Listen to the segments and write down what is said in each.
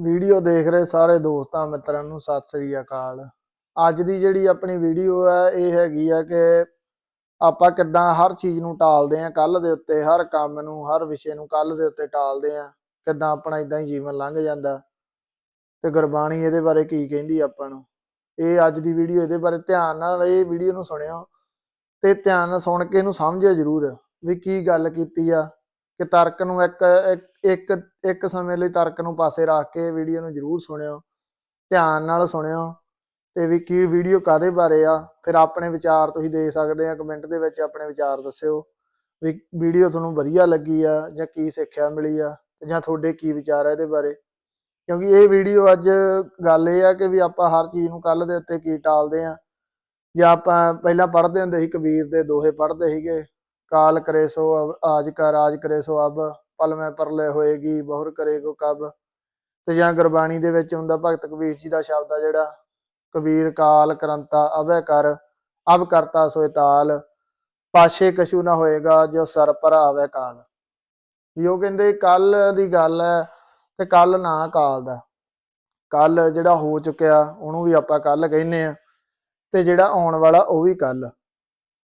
Video ਦੇਖ ਰਹੇ ਸਾਰੇ ਦੋਸਤਾਂ, ਮਿੱਤਰਾਂ ਨੂੰ ਸਤਿ ਸ੍ਰੀ ਅਕਾਲ। ਅੱਜ ਦੀ ਜਿਹੜੀ ਆਪਣੀ ਵੀਡੀਓ ਹੈ, ਇਹ ਹੈਗੀ ਆ ਕਿ ਆਪਾਂ ਕਿੱਦਾਂ ਹਰ ਚੀਜ਼ ਨੂੰ ਟਾਲਦੇ ਆਂ ਕੱਲ ਦੇ ਉੱਤੇ ਹਰ ਕੰਮ ਨੂੰ, ਹਰ ਵਿਸ਼ੇ ਨੂੰ ਕੱਲ ਦੇ ਉੱਤੇ ਟਾਲਦੇ ਆਂ ਕਿੱਦਾਂ ਆਪਣਾ ਇਦਾਂ ਹੀ ਜੀਵਨ ਲੰਘ ਜਾਂਦਾ। ਤੇ ਗੁਰਬਾਣੀ ਇਹਦੇ ਬਾਰੇ ਕੀ ਕਹਿੰਦੀ ਆਪਾਂ ਨੂੰ? ਇਹ ਅੱਜ ਦੀ ਵੀਡੀਓ ਇਹਦੇ ਬਾਰੇ ਧਿਆਨ ਨਾਲ ਇਹ ਵੀਡੀਓ ਨੂੰ ਸੁਣਿਓ ਤੇ ਧਿਆਨ ਨਾਲ ਸੁਣ ਕੇ ਇਹਨੂੰ ਸਮਝਿਓ ਜ਼ਰੂਰ ਵੀ ਕੀ ਗੱਲ ਕੀਤੀ ਆ। ਕਿ ਤਰਕ ਨੂੰ ਇੱਕ, ਇੱਕ- ਇੱਕ ਸਮੇਂ ਲਈ ਤਰਕ ਨੂੰ ਪਾਸੇ ਰੱਖ ਕੇ ਵੀਡੀਓ ਨੂੰ ਜ਼ਰੂਰ ਸੁਣਿਓ, ਧਿਆਨ ਨਾਲ ਸੁਣਿਓ ਤੇ ਵੀ ਕੀ ਵੀਡੀਓ ਕਾਦੇ ਬਾਰੇ ਆ, ਫਿਰ ਆਪਣੇ ਵਿਚਾਰ ਤੁਸੀਂ ਦੇ ਸਕਦੇ ਆ ਕਮੈਂਟ ਦੇ ਵਿੱਚ ਆਪਣੇ ਵਿਚਾਰ ਦੱਸਿਓ ਵੀ ਵੀਡੀਓ ਤੁਹਾਨੂੰ ਵਧੀਆ ਲੱਗੀ ਆ ਜਾਂ ਕੀ ਸਿੱਖਿਆ ਮਿਲੀ ਆ ਜਾਂ ਤੁਹਾਡੇ ਕੀ ਵਿਚਾਰ ਆ ਇਹਦੇ ਬਾਰੇ। ਕਿਉਂਕਿ ਇਹ ਵੀਡੀਓ ਅੱਜ ਗੱਲ ਇਹ ਆ ਕਿ ਵੀ ਆਪਾਂ ਹਰ ਚੀਜ਼ ਨੂੰ ਕੱਲ ਦੇ ਉੱਤੇ ਕੀ ਟਾਲਦੇ ਆ। ਜਾਂ ਆਪਾਂ ਪਹਿਲਾਂ ਪੜ੍ਹਦੇ ਹੁੰਦੇ ਸੀ ਕਬੀਰ ਦੇ ਦੋਹੇ ਪੜ੍ਹਦੇ ਸੀਗੇ। ਕਾਲ ਕਰੇ ਸੋ ਅਬ, ਆਜ ਕਾ ਰਾਜ ਕਰੇ ਸੋ ਅਬ, ਪਲ ਮੈਂ ਪਰਲੇ ਹੋਏਗੀ, ਬਹੁਰ ਕਰੇ ਕੋ ਕਬ। ਤੇ ਜਾਂ ਗੁਰਬਾਣੀ ਦੇ ਵਿੱਚ ਹੁੰਦਾ, ਭਗਤ ਕਬੀਰ ਜੀ ਦਾ ਸ਼ਬਦ ਆ ਜਿਹੜਾ, ਕਬੀਰ ਕਾਲ ਕਰੰਤਾ ਅਬੈ ਕਰ, ਅਬ ਕਰਤਾ ਸੋਇ ਤਾਲ ਪਾਸ਼ੇ ਕਸ਼ੂ ਨਾ ਹੋਏਗਾ, ਜੋ ਸਰ ਪਰ ਆਵੇ ਕਾਲ। ਵੀ ਉਹ ਕਹਿੰਦੇ, ਕੱਲ ਦੀ ਗੱਲ ਹੈ ਤੇ ਕੱਲ ਨਾ ਕਾਲ ਦਾ। ਕੱਲ ਜਿਹੜਾ ਹੋ ਚੁੱਕਿਆ, ਉਹਨੂੰ ਵੀ ਆਪਾਂ ਕੱਲ ਕਹਿੰਦੇ ਆ, ਤੇ ਜਿਹੜਾ ਆਉਣ ਵਾਲਾ ਉਹ ਵੀ ਕੱਲ।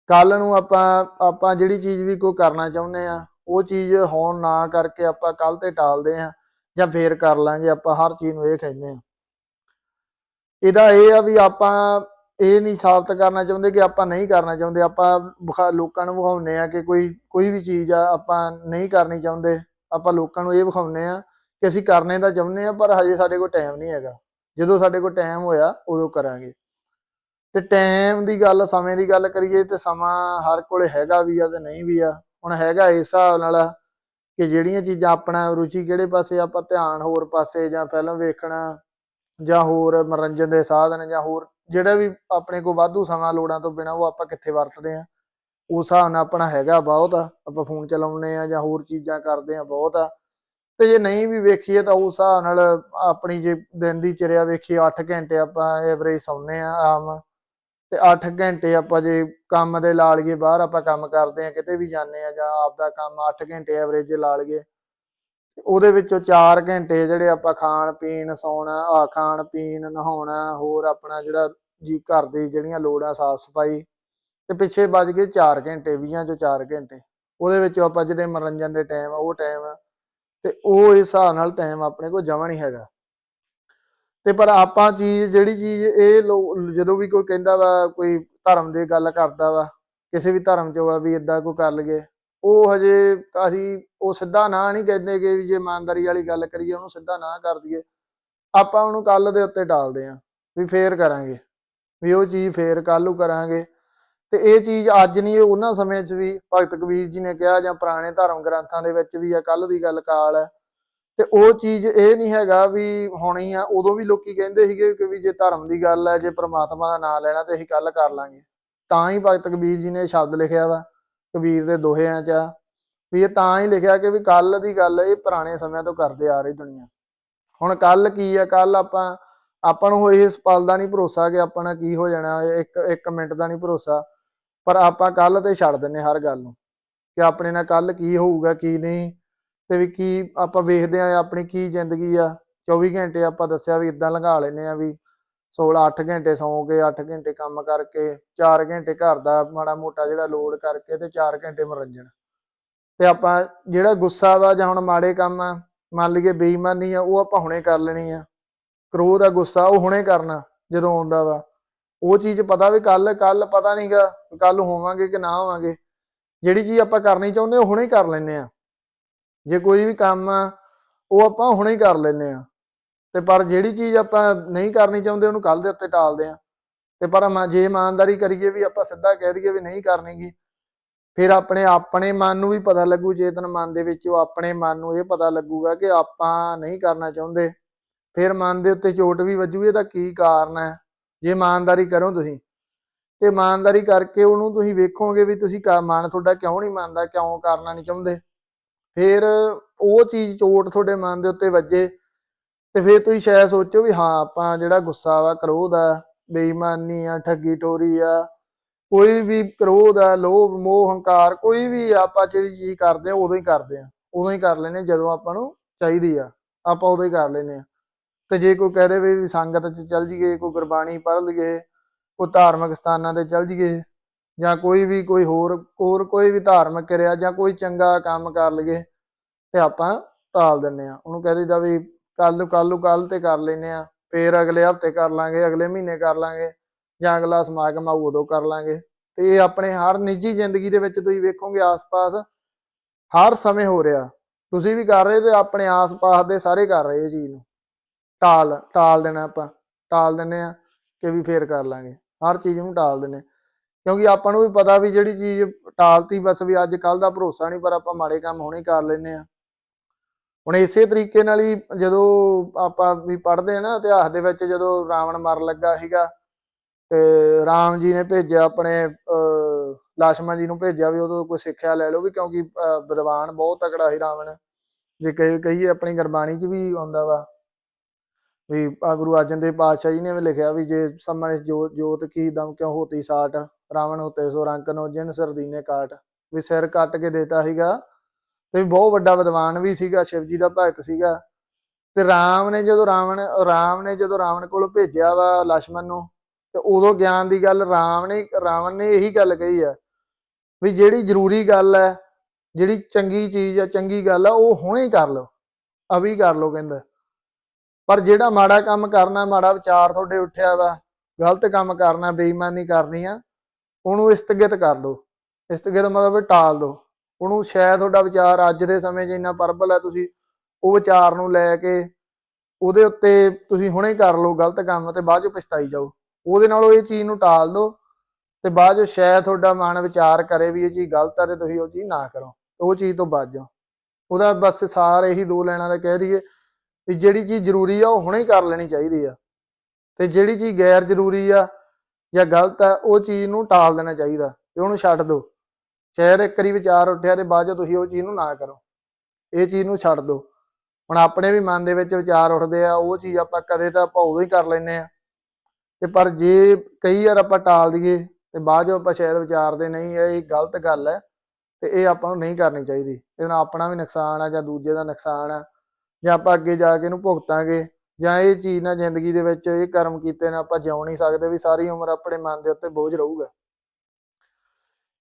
ਕੱਲ ਨੂੰ ਆਪਾਂ ਆਪਾਂ ਜਿਹੜੀ ਚੀਜ਼ ਵੀ ਕੋਈ ਕਰਨਾ ਚਾਹੁੰਦੇ ਆ ਉਹ ਚੀਜ਼ ਹੋਣ ਨਾ ਕਰਕੇ ਆਪਾਂ ਕੱਲ ਤੇ ਟਾਲਦੇ ਆ ਜਾਂ ਫੇਰ ਕਰ ਲਾਂਗੇ, ਆਪਾਂ ਹਰ ਚੀਜ਼ ਨੂੰ ਇਹ ਕਹਿੰਦੇ ਆ ਇਹਦਾ ਇਹ ਆ ਵੀ ਆਪਾਂ ਇਹ ਨਹੀਂ ਸਾਬਤ ਕਰਨਾ ਚਾਹੁੰਦੇ ਕਿ ਆਪਾਂ ਨਹੀਂ ਕਰਨਾ ਚਾਹੁੰਦੇ। ਆਪਾਂ ਵਿਖਾ- ਲੋਕਾਂ ਨੂੰ ਵਿਖਾਉਂਦੇ ਆ ਕਿ ਕੋਈ ਕੋਈ ਵੀ ਚੀਜ਼ ਆ, ਆਪਾਂ ਨਹੀਂ ਕਰਨੀ ਚਾਹੁੰਦੇ। ਆਪਾਂ ਲੋਕਾਂ ਨੂੰ ਇਹ ਵਿਖਾਉਂਦੇ ਆ ਕਿ ਅਸੀਂ ਕਰਨੇ ਤਾਂ ਚਾਹੁੰਦੇ ਆ ਪਰ ਹਜੇ ਸਾਡੇ ਕੋਲ ਟਾਈਮ ਨਹੀਂ ਹੈਗਾ। ਜਦੋਂ ਸਾਡੇ ਕੋਲ ਟਾਈਮ ਹੋਇਆ, ਉਦੋਂ ਕਰਾਂਗੇ। ਤੇ ਟਾਈਮ ਦੀ ਗੱਲ, ਸਮੇਂ ਦੀ ਗੱਲ ਕਰੀਏ ਤੇ ਸਮਾਂ ਹਰ ਕੋਲੇ ਹੈਗਾ ਵੀ ਆ ਤੇ ਨਹੀਂ ਵੀ ਆ। ਹੁਣ ਹੈਗਾ ਇਸ ਹਿਸਾਬ ਨਾਲ ਕਿ ਜਿਹੜੀਆਂ ਚੀਜ਼ਾਂ ਆਪਣਾ ਰੁਚੀ ਕਿਹੜੇ ਪਾਸੇ ਆਪਾਂ ਧਿਆਨ ਹੋਰ ਪਾਸੇ ਜਾਂ ਫਿਲਮ ਵੇਖਣਾ ਜਾਂ ਹੋਰ ਮਨੋਰੰਜਨ ਦੇ ਸਾਧਨ ਜਾਂ ਹੋਰ ਜਿਹੜਾ ਵੀ ਆਪਣੇ ਕੋਲ ਵਾਧੂ ਸਮਾਂ ਲੋੜਾਂ ਤੋਂ ਬਿਨਾ ਉਹ ਆਪਾਂ ਕਿੱਥੇ ਵਰਤਦੇ ਆ, ਉਸ ਹਿਸਾਬ ਨਾਲ ਆਪਣਾ ਹੈਗਾ ਬਹੁਤ ਆ। ਆਪਾਂ ਫੋਨ ਚਲਾਉਂਦੇ ਆ ਜਾਂ ਹੋਰ ਚੀਜ਼ਾਂ ਕਰਦੇ ਆ ਬਹੁਤ ਆ। ਤੇ ਜੇ ਨਹੀਂ ਵੀ ਵੇਖੀਏ ਤਾਂ ਉਸ ਹਿਸਾਬ ਨਾਲ ਆਪਣੀ ਜੇ ਦਿਨ ਦੀ ਚਰਿਆ ਵੇਖੀਏ 8 ਘੰਟੇ ਆਪਾਂ ਐਵਰੇਜ ਸੌਂਦੇ ਆ ਆਮ। ਤੇ 8 ਘੰਟੇ ਆਪਾਂ ਜੇ ਕੰਮ ਦੇ ਲਾ ਲਈਏ, ਬਾਹਰ ਆਪਾਂ ਕੰਮ ਕਰਦੇ ਆ ਕਿਤੇ ਵੀ ਜਾਂਦੇ ਆ ਜਾਂ ਆਪਦਾ ਕੰਮ 8 ਘੰਟੇ ਐਵਰੇਜ ਲਾ ਲਈਏ। ਉਹਦੇ ਵਿੱਚੋਂ 4 ਘੰਟੇ ਜਿਹੜੇ ਆਪਾਂ ਖਾਣ, ਪੀਣ, ਸੌਣਾ, ਆ ਖਾਣ, ਪੀਣ, ਨਹਾਉਣਾ, ਹੋਰ ਆਪਣਾ ਜਿਹੜਾ ਜੀ ਘਰ ਦੀ ਜਿਹੜੀਆਂ ਲੋੜਾਂ ਸਾਫ਼ ਸਫ਼ਾਈ ਤੇ ਪਿੱਛੇ ਬਚ ਗਏ 4 ਘੰਟੇ 20 ਚੋਂ 4 ਘੰਟੇ। ਉਹਦੇ ਵਿੱਚੋਂ ਆਪਾਂ ਜਿਹੜੇ ਮਨੋਰੰਜਨ ਦੇ ਟਾਈਮ ਆ, ਉਹ ਟਾਈਮ ਆ। ਤੇ ਉਹ ਇਸ ਹਿਸਾਬ ਨਾਲ ਟਾਈਮ ਆਪਣੇ ਕੋਲ ਜਮਾ ਨਹੀਂ ਹੈਗਾ। ਤੇ ਪਰ ਆਪਾਂ ਚੀਜ਼, ਜਿਹੜੀ ਚੀਜ਼ ਇਹ ਲੋ- ਜਦੋਂ ਵੀ ਕੋਈ ਕਹਿੰਦਾ ਵਾ, ਕੋਈ ਧਰਮ ਦੀ ਗੱਲ ਕਰਦਾ ਵਾ, ਕਿਸੇ ਵੀ ਧਰਮ 'ਚ ਵਾ ਵੀ ਇਦਾਂ ਕੋਈ ਕਰ ਲਈਏ, ਉਹ ਹਜੇ ਅਸੀਂ, ਉਹ ਸਿੱਧਾ ਨਾ ਨਹੀਂ ਕਹਿੰਦੇ ਕਿ ਵੀ ਜੇ ਇਮਾਨਦਾਰੀ ਵਾਲੀ ਗੱਲ ਕਰੀਏ, ਉਹਨੂੰ ਸਿੱਧਾ ਨਾ ਕਰ ਦਈਏ। ਆਪਾਂ ਉਹਨੂੰ ਕੱਲ ਦੇ ਉੱਤੇ ਟਾਲਦੇ ਆਂ, ਵੀ ਫੇਰ ਕਰਾਂਗੇ, ਵੀ ਉਹ ਚੀਜ਼ ਫੇਰ ਕੱਲ੍ਹ ਨੂੰ ਕਰਾਂਗੇ। ਤੇ ਇਹ ਚੀਜ਼ ਅੱਜ ਨਹੀਂ ਇਹ ਉਹਨਾਂ ਸਮੇਂ 'ਚ ਵੀ ਭਗਤ ਕਬੀਰ ਜੀ ਨੇ ਕਿਹਾ ਜਾਂ ਪੁਰਾਣੇ ਧਰਮ ਗ੍ਰੰਥਾਂ ਦੇ ਵਿੱਚ ਵੀ ਆ ਕੱਲ ਦੀ ਗੱਲ ਕਾਲ ਹੈ ਤੇ ਉਹ ਚੀਜ਼ ਇਹ ਨਹੀਂ ਹੈਗਾ ਵੀ ਹੋਣੀ ਆ, ਉਦੋਂ ਵੀ ਲੋਕੀ ਕਹਿੰਦੇ ਸੀਗੇ ਕਿ ਵੀ ਜੇ ਧਰਮ ਦੀ ਗੱਲ ਹੈ ਜੇ ਪ੍ਰਮਾਤਮਾ ਦਾ ਨਾਮ ਲੈਣਾ ਤੇ ਅਸੀਂ ਕੱਲ ਕਰ ਲਾਂਗੇ। ਤਾਂ ਹੀ ਭਗਤ ਕਬੀਰ ਜੀ ਨੇ ਸ਼ਬਦ ਲਿਖਿਆ ਵਾ, ਕਬੀਰ ਦੇ ਦੋਹਿਆਂ 'ਚ ਆ। ਵੀ ਇਹ ਤਾਂ ਹੀ ਲਿਖਿਆ ਕਿ ਵੀ ਕੱਲ ਦੀ ਗੱਲ ਇਹ ਪੁਰਾਣੇ ਸਮਿਆਂ ਤੋਂ ਕਰਦੇ ਆ ਰਹੀ ਦੁਨੀਆ। ਹੁਣ ਕੱਲ ਕੀ ਆ ਕੱਲ ਆਪਾਂ ਆਪਾਂ ਨੂੰ ਇਸ ਪਲ ਦਾ ਨਹੀਂ ਭਰੋਸਾ ਕਿ ਆਪਾਂ ਨਾਲ ਕੀ ਹੋ ਜਾਣਾ, ਇੱਕ ਇੱਕ ਮਿੰਟ ਦਾ ਨਹੀਂ ਭਰੋਸਾ। ਪਰ ਆਪਾਂ ਕੱਲ ਤੇ ਛੱਡ ਦਿੰਨੇ ਹਰ ਗੱਲ ਨੂੰ, ਕਿ ਆਪਣੇ ਨਾਲ ਕੱਲ ਕੀ ਹੋਊਗਾ, ਕੀ ਨਹੀਂ। ਤੇ ਵੀ ਕੀ ਆਪਾਂ ਵੇਖਦੇ ਆ ਆਪਣੀ ਕੀ ਜ਼ਿੰਦਗੀ ਆ। 24 ਘੰਟੇ ਆਪਾਂ ਦੱਸਿਆ ਵੀ ਇਦਾਂ ਲੰਘਾ ਲੈਨੇ ਆ ਵੀ 16 8 ਘੰਟੇ ਸੌਂ ਕੇ 8 ਘੰਟੇ ਕੰਮ ਕਰਕੇ 4 ਘੰਟੇ ਘਰ ਦਾ ਮਾੜਾ ਮੋਟਾ ਜਿਹੜਾ ਲੋਡ ਕਰਕੇ ਤੇ 4 ਘੰਟੇ ਮਨੋਰੰਜਨ। ਤੇ ਆਪਾਂ ਜਿਹੜਾ ਗੁੱਸਾ ਵਾ ਜਾਂ ਹੁਣ ਮਾੜੇ ਕੰਮ ਆ, ਮੰਨ ਲਈਏ ਬੇਈਮਾਨੀ ਆ, ਉਹ ਆਪਾਂ ਹੁਣੇ ਕਰ ਲੈਣੀ ਆ। ਕ੍ਰੋਧ ਆ ਗੁੱਸਾ ਉਹ ਹੁਣੇ ਕਰਨਾ ਜਦੋਂ ਆਉਂਦਾ ਵਾ। ਉਹ ਚੀਜ਼ ਪਤਾ ਵੀ ਕੱਲ ਕੱਲ ਪਤਾ ਨਹੀਂਗਾ ਕੱਲ ਹੋਵਾਂਗੇ ਕਿ ਨਾ ਹੋਵਾਂਗੇ। ਜਿਹੜੀ ਚੀਜ਼ ਆਪਾਂ ਕਰਨੀ ਚਾਹੁੰਦੇ ਉਹ ਹੁਣੇ ਕਰ ਲੈਨੇ ਆ। ਜੇ ਕੋਈ ਵੀ ਕੰਮ ਆ, ਉਹ ਆਪਾਂ ਹੁਣੇ ਹੀ ਕਰ ਲੈਨੇ ਆ ਤੇ ਪਰ ਜਿਹੜੀ ਚੀਜ਼ ਆਪਾਂ ਨਹੀਂ ਕਰਨੀ ਚਾਹੁੰਦੇ, ਉਹਨੂੰ ਕੱਲ ਦੇ ਉੱਤੇ ਟਾਲਦੇ ਆ ਤੇ ਪਰ ਜੇ ਇਮਾਨਦਾਰੀ ਕਰੀਏ ਵੀ ਆਪਾਂ ਸਿੱਧਾ ਕਹਿ ਦਈਏ ਵੀ ਨਹੀਂ ਕਰਨੀਗੀ, ਫਿਰ ਆਪਣੇ ਆਪਣੇ ਮਨ ਨੂੰ ਵੀ ਪਤਾ ਲੱਗੂ, ਚੇਤਨ ਮਨ ਦੇ ਵਿੱਚ ਉਹ ਆਪਣੇ ਮਨ ਨੂੰ ਇਹ ਪਤਾ ਲੱਗੂਗਾ ਕਿ ਆਪਾਂ ਨਹੀਂ ਕਰਨਾ ਚਾਹੁੰਦੇ। ਫਿਰ ਮਨ ਦੇ ਉੱਤੇ ਚੋਟ ਵੀ ਵੱਜੂ ਇਹਦਾ ਕੀ ਕਾਰਨ ਹੈ? ਜੇ ਇਮਾਨਦਾਰੀ ਕਰੋ ਤੁਸੀਂ। ਤੇ ਇਮਾਨਦਾਰੀ ਕਰਕੇ ਉਹਨੂੰ ਤੁਸੀਂ ਵੇਖੋਗੇ ਵੀ ਤੁਸੀਂ ਕਾ- ਮਨ ਤੁਹਾਡਾ ਕਿਉਂ ਨਹੀਂ ਮੰਨਦਾ, ਕਿਉਂ ਕਰਨਾ ਨਹੀਂ ਚਾਹੁੰਦੇ? ਫਿਰ ਉਹ ਚੀਜ਼ ਚੋਟ ਤੁਹਾਡੇ ਮਨ ਦੇ ਉੱਤੇ ਵੱਜੇ ਤੇ ਫਿਰ ਤੁਸੀਂ ਸ਼ਾਇਦ ਸੋਚੋ ਵੀ ਹਾਂ, ਆਪਾਂ ਜਿਹੜਾ ਗੁੱਸਾ ਵਾ ਕ੍ਰੋਧ ਆ, ਬੇਈਮਾਨੀ ਆ, ਠੱਗੀ ਠੋਰੀ ਆ, ਕੋਈ ਵੀ ਕ੍ਰੋਧ ਆ, ਲੋਭ, ਮੋਹ, ਹੰਕਾਰ, ਕੋਈ ਵੀ ਆਪਾਂ ਜਿਹੜੀ ਚੀਜ਼ ਕਰਦੇ ਆ, ਉਦੋਂ ਹੀ ਕਰਦੇ ਆ, ਉਦੋਂ ਹੀ ਕਰ ਲੈਨੇ ਜਦੋਂ ਆਪਾਂ ਨੂੰ ਚਾਹੀਦੀ ਆ, ਆਪਾਂ ਉਦੋਂ ਹੀ ਕਰ ਲੈਨੇ ਆ। ਤੇ ਜੇ ਕੋਈ ਕਹੇ ਵੀ ਵੀ ਸੰਗਤ ਚ ਚੱਲ ਜੀਏ ਕੋਈ ਗੁਰਬਾਣੀ ਪੜ੍ਹ ਲਈਏ, ਕੋਈ ਧਾਰਮਿਕ ਸਥਾਨਾਂ ਤੇ ਚੱਲ ਜੀਏ ਜਾਂ ਕੋਈ ਵੀ ਕੋਈ ਹੋਰ ਹੋਰ ਕੋਈ ਵੀ ਧਾਰਮਿਕ ਕਿਰਿਆ ਜਾਂ ਕੋਈ ਚੰਗਾ ਕੰਮ ਕਰ ਲਈਏ ਤੇ ਆਪਾਂ ਟਾਲ ਦਿੰਨੇ ਆ। ਉਹਨੂੰ ਕਹਿ ਦਈਦਾ ਵੀ ਕੱਲ ਨੂੰ ਕੱਲ ਨੂੰ ਕੱਲ ਤੇ ਕਰ ਲੈਨੇ ਆ, ਫੇਰ ਅਗਲੇ ਹਫ਼ਤੇ ਕਰ ਲਾਂਗੇ, ਅਗਲੇ ਮਹੀਨੇ ਕਰ ਲਾਂਗੇ ਜਾਂ ਅਗਲਾ ਸਮਾਗਮ ਆਊ ਉਦੋਂ ਕਰ ਲਾਂਗੇ। ਤੇ ਇਹ ਆਪਣੇ ਹਰ ਨਿੱਜੀ ਜ਼ਿੰਦਗੀ ਦੇ ਵਿੱਚ ਤੁਸੀਂ ਵੇਖੋਗੇ ਆਸ-ਪਾਸ ਹਰ ਸਮੇਂ ਹੋ ਰਿਹਾ। ਤੁਸੀਂ ਵੀ ਕਰ ਰਹੇ ਤੇ ਆਪਣੇ ਆਸ-ਪਾਸ ਦੇ ਸਾਰੇ ਕਰ ਰਹੇ ਇਹ ਚੀਜ਼ ਨੂੰ। ਟਾਲ ਟਾਲ ਦੇਣਾ ਆਪਾਂ। ਟਾਲ ਦਿੰਨੇ ਆ ਕਿ ਵੀ ਫੇਰ ਕਰ ਲਾਂਗੇ। ਹਰ ਚੀਜ਼ ਨੂੰ ਟਾਲ ਦਿੰਨੇ ਕਿਉਂਕਿ ਆਪਾਂ ਨੂੰ ਵੀ ਪਤਾ ਵੀ ਜਿਹੜੀ ਚੀਜ਼ ਟਾਲਤੀ, ਬਸ ਵੀ ਅੱਜ ਕੱਲ ਦਾ ਭਰੋਸਾ ਨਹੀਂ, ਪਰ ਆਪਾਂ ਮਾੜੇ ਕੰਮ ਹੋਣੇ ਕਰ ਲੈਨੇ ਆ ਹੁਣ ਇਸੇ ਤਰੀਕੇ ਨਾਲ ਹੀ ਜਦੋਂ ਆਪਾਂ ਵੀ ਪੜ੍ਹਦੇ ਆ ਨਾ, ਇਤਿਹਾਸ ਦੇ ਵਿੱਚ ਜਦੋਂ ਰਾਵਣ ਮਰ ਲੱਗਾ ਸੀਗਾ, ਤੇ ਰਾਮ ਜੀ ਨੇ ਭੇਜਿਆ ਆਪਣੇ ਲਾਸ਼ਮਾ ਜੀ ਨੂੰ ਭੇਜਿਆ ਵੀ ਉਦੋਂ ਕੋਈ ਸਿੱਖਿਆ ਲੈ ਲਓ ਵੀ ਕਿਉਂਕਿ ਵਿਦਵਾਨ ਬਹੁਤ ਤਕੜਾ ਸੀ ਰਾਵਣ। ਜੇ ਕਹੀ, ਕਹੀਏ ਆਪਣੀ ਗੁਰਬਾਣੀ 'ਚ ਵੀ ਆਉਂਦਾ ਵਾ ਵੀ ਗੁਰੂ ਅਰਜਨ ਦੇਵ ਪਾਤਸ਼ਾਹ ਜੀ ਨੇ ਵੀ ਲਿਖਿਆ ਵੀ ਜੇ ਸਮਨ ਜੋਤ ਜੋਤ ਕੀ ਦਮ ਕਿਉਂ ਹੋਤੀ ਸਾਟ। ਰਾਵਣ ਉਤੇ ਸੋ ਰੰਕ ਨੋ ਜਿਨ ਸਰਦੀਨੇ ਕਾਟ, ਵੀ ਸਿਰ ਕੱਟ ਕੇ ਦੇਤਾ ਸੀਗਾ ਤੇ ਬਹੁਤ ਵੱਡਾ ਵਿਦਵਾਨ ਵੀ ਸੀਗਾ, ਸ਼ਿਵ ਜੀ ਦਾ ਭਗਤ ਸੀਗਾ ਤੇ ਰਾਮ ਨੇ ਜਦੋਂ ਰਾਵਣ, ਰਾਮ ਨੇ ਜਦੋਂ ਰਾਵਣ ਕੋਲ ਭੇਜਿਆ ਵਾ ਲక్ష్మణ ਨੂੰ ਤੇ ਉਦੋਂ ਗਿਆਨ ਦੀ ਗੱਲ ਰਾਮ ਨੇ, ਰਾਵਣ ਨੇ ਇਹੀ ਗੱਲ ਕਹੀ ਆ ਵੀ ਜਿਹੜੀ ਜ਼ਰੂਰੀ ਗੱਲ ਹੈ, ਜਿਹੜੀ ਚੰਗੀ ਚੀਜ਼ ਆ, ਚੰਗੀ ਗੱਲ ਆ, ਉਹ ਹੁਣੇ ਕਰ ਲਓ, ਅਭੀ ਕਰ ਲਓ ਕਹਿੰਦਾ। ਪਰ ਜਿਹੜਾ ਮਾੜਾ ਕੰਮ ਕਰਨਾ, ਮਾੜਾ ਵਿਚਾਰ ਤੁਹਾਡੇ ਉੱਠਿਆ ਵਾ, ਗਲਤ ਕੰਮ ਕਰਨਾ, ਬੇਈਮਾਨੀ ਕਰਨੀ ਆ ਉਹਨੂੰ ਇਸਤਗਿਤ ਕਰ ਦਿਓ ਇਸਤਗਿਤ ਮਤਲਬ ਟਾਲ ਦਿਓ ਉਹਨੂੰ ਸ਼ਾਇਦ ਤੁਹਾਡਾ ਵਿਚਾਰ ਅੱਜ ਦੇ ਸਮੇਂ 'ਚ ਇੰਨਾ ਪਰਬਲ ਹੈ, ਤੁਸੀਂ ਉਹ ਵਿਚਾਰ ਨੂੰ ਲੈ ਕੇ ਉਹਦੇ ਉੱਤੇ ਤੁਸੀਂ ਹੁਣੇ ਕਰ ਲਓ ਗਲਤ ਕੰਮ ਤੇ ਬਾਅਦ 'ਚ ਪਛਤਾਈ ਜਾਓ। ਉਹਦੇ ਨਾਲੋਂ ਇਹ ਚੀਜ਼ ਨੂੰ ਟਾਲ ਦਿਓ ਤੇ ਬਾਅਦ 'ਚ ਸ਼ਾਇਦ ਤੁਹਾਡਾ ਮਨ ਵਿਚਾਰ ਕਰੇ ਵੀ ਇਹ ਚੀਜ਼ ਗਲਤ ਹੈ ਤੇ ਤੁਸੀਂ ਉਹ ਚੀਜ਼ ਨਾ ਕਰੋ। ਉਹ ਚੀਜ਼ ਤੋਂ ਬਚ ਜਾਓ। ਉਹਦਾ ਬਸ ਸਾਰ ਇਹੀ ਦੋ ਲੈਣਾ ਦਾ ਕਹਿ ਦਈਏ ਵੀ ਜਿਹੜੀ ਚੀਜ਼ ਜ਼ਰੂਰੀ ਆ ਉਹ ਹੁਣੇ ਕਰ ਲੈਣੀ ਚਾਹੀਦੀ ਆ। ਤੇ ਜਿਹੜੀ ਚੀਜ਼ ਗੈਰ ਜ਼ਰੂਰੀ ਆ ਜਾਂ ਗਲਤ ਹੈ, ਉਹ ਚੀਜ਼ ਨੂੰ ਟਾਲ ਦੇਣਾ ਚਾਹੀਦਾ ਤੇ ਉਹਨੂੰ ਛੱਡ ਦਿਓ ਸ਼ਾਇਦ ਇੱਕ ਵਾਰੀ ਵਿਚਾਰ ਉੱਠਿਆ ਤੇ ਬਾਅਦ 'ਚ ਤੁਸੀਂ ਉਹ ਚੀਜ਼ ਨੂੰ ਨਾ ਕਰੋ। ਇਹ ਚੀਜ਼ ਨੂੰ ਛੱਡ ਦਿਓ ਹੁਣ ਆਪਣੇ ਵੀ ਮਨ ਦੇ ਵਿੱਚ ਵਿਚਾਰ ਉੱਠਦੇ ਆ, ਉਹ ਚੀਜ਼ ਆਪਾਂ ਕਦੇ ਤਾਂ ਆਪਾਂ ਉਦੋਂ ਹੀ ਕਰ ਲੈਨੇ ਆ। ਤੇ ਪਰ ਜੇ ਕਈ ਵਾਰ ਆਪਾਂ ਟਾਲ ਦਈਏ ਤੇ ਬਾਅਦ 'ਚ ਆਪਾਂ ਸ਼ਾਇਦ ਵਿਚਾਰਦੇ, ਨਹੀਂ, ਇਹ ਗਲਤ ਗੱਲ ਹੈ ਤੇ ਇਹ ਆਪਾਂ ਨੂੰ ਨਹੀਂ ਕਰਨੀ ਚਾਹੀਦੀ। ਇਹਦੇ ਨਾਲ ਆਪਣਾ ਵੀ ਨੁਕਸਾਨ ਆ ਜਾਂ ਦੂਜੇ ਦਾ ਨੁਕਸਾਨ ਆ ਜਾਂ ਆਪਾਂ ਅੱਗੇ ਜਾ ਕੇ ਇਹਨੂੰ ਭੁਗਤਾਂਗੇ। ਜਾਂ ਇਹ ਚੀਜ਼ ਨਾਲ ਜ਼ਿੰਦਗੀ ਦੇ ਵਿੱਚ ਇਹ ਕਰਮ ਕੀਤੇ ਨੇ ਆਪਾਂ ਜਿਉ ਨਹੀਂ ਸਕਦੇ ਵੀ ਸਾਰੀ ਉਮਰ ਆਪਣੇ ਮਨ ਦੇ ਉੱਤੇ ਬੋਝ ਰਹੂਗਾ।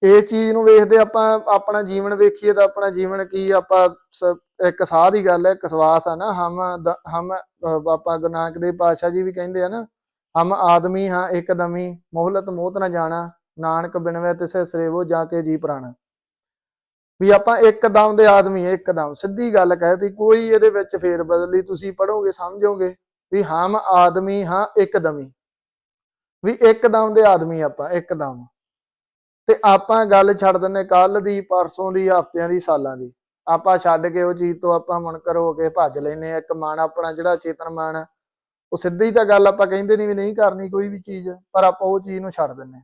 ਇਹ ਚੀਜ਼ ਨੂੰ ਵੇਖਦੇ ਆਪਾਂ ਆਪਣਾ ਜੀਵਨ ਵੇਖੀਏ ਤਾਂ ਆਪਣਾ ਜੀਵਨ ਕੀ ਆਪਾਂ ਇੱਕ ਸਾਹ ਦੀ ਗੱਲ ਹੈ ਕਸਵਾਸ ਆ ਨਾ, ਹਮ ਦ- ਹਮ ਬਾਪਾ ਗੁਰੂ ਨਾਨਕ ਦੇਵ ਪਾਤਸ਼ਾਹ ਜੀ ਵੀ ਕਹਿੰਦੇ ਆ ਨਾ, ਹਮ ਆਦਮੀ ਹਾਂ, ਇੱਕਦਮੀ, ਮੋਹਲਤ ਮੋਹਤ ਨਾ ਜਾਣਾ, ਨਾਨਕ ਬਿਨਵੇ ਤਿਸੇ ਸਰੇਵੋ ਜਾ ਕੇ ਜੀ ਪ੍ਰਾਣਾ। ਵੀ ਆਪਾਂ ਇੱਕਦਮ ਦੇ ਆਦਮੀ ਹਾਂ, ਇੱਕਦਮ। ਸਿੱਧੀ ਗੱਲ ਕਹਿਤੀ ਕੋਈ ਇਹਦੇ ਵਿੱਚ ਫੇਰ ਬਦਲੀ ਤੁਸੀਂ ਪੜੋਗੇ ਸਮਝੋਗੇ ਵੀ ਹਮ ਆਦਮੀ ਹਾਂ ਇੱਕਦਮੀ। ਵੀ ਇੱਕਦਮ ਦੇ ਆਦਮੀ ਆਪਾਂ ਇੱਕਦਮ। ਤੇ ਆਪਾਂ ਗੱਲ ਛੱਡ ਦਿੰਨੇ ਕੱਲ ਦੀ ਪਰਸੋਂ ਦੀ ਹਫ਼ਤਿਆਂ ਦੀ ਸਾਲਾਂ ਦੀ। ਆਪਾਂ ਛੱਡ ਕੇ ਉਹ ਚੀਜ਼ ਤੋਂ ਆਪਾਂ ਮੁਨਕਰ ਹੋ ਕੇ ਭੱਜ ਲੈਨੇ ਆ ਇੱਕ ਮਨ ਆਪਣਾ ਜਿਹੜਾ ਚੇਤਨ ਮਨ ਆ, ਉਹ ਸਿੱਧੀ ਤਾਂ ਗੱਲ ਆਪਾਂ ਕਹਿੰਦੇ ਨਹੀਂ ਵੀ ਨਹੀਂ ਕਰਨੀ ਕੋਈ ਵੀ ਚੀਜ਼ ਪਰ ਆਪਾਂ ਉਹ ਚੀਜ਼ ਨੂੰ ਛੱਡ ਦਿੰਨੇ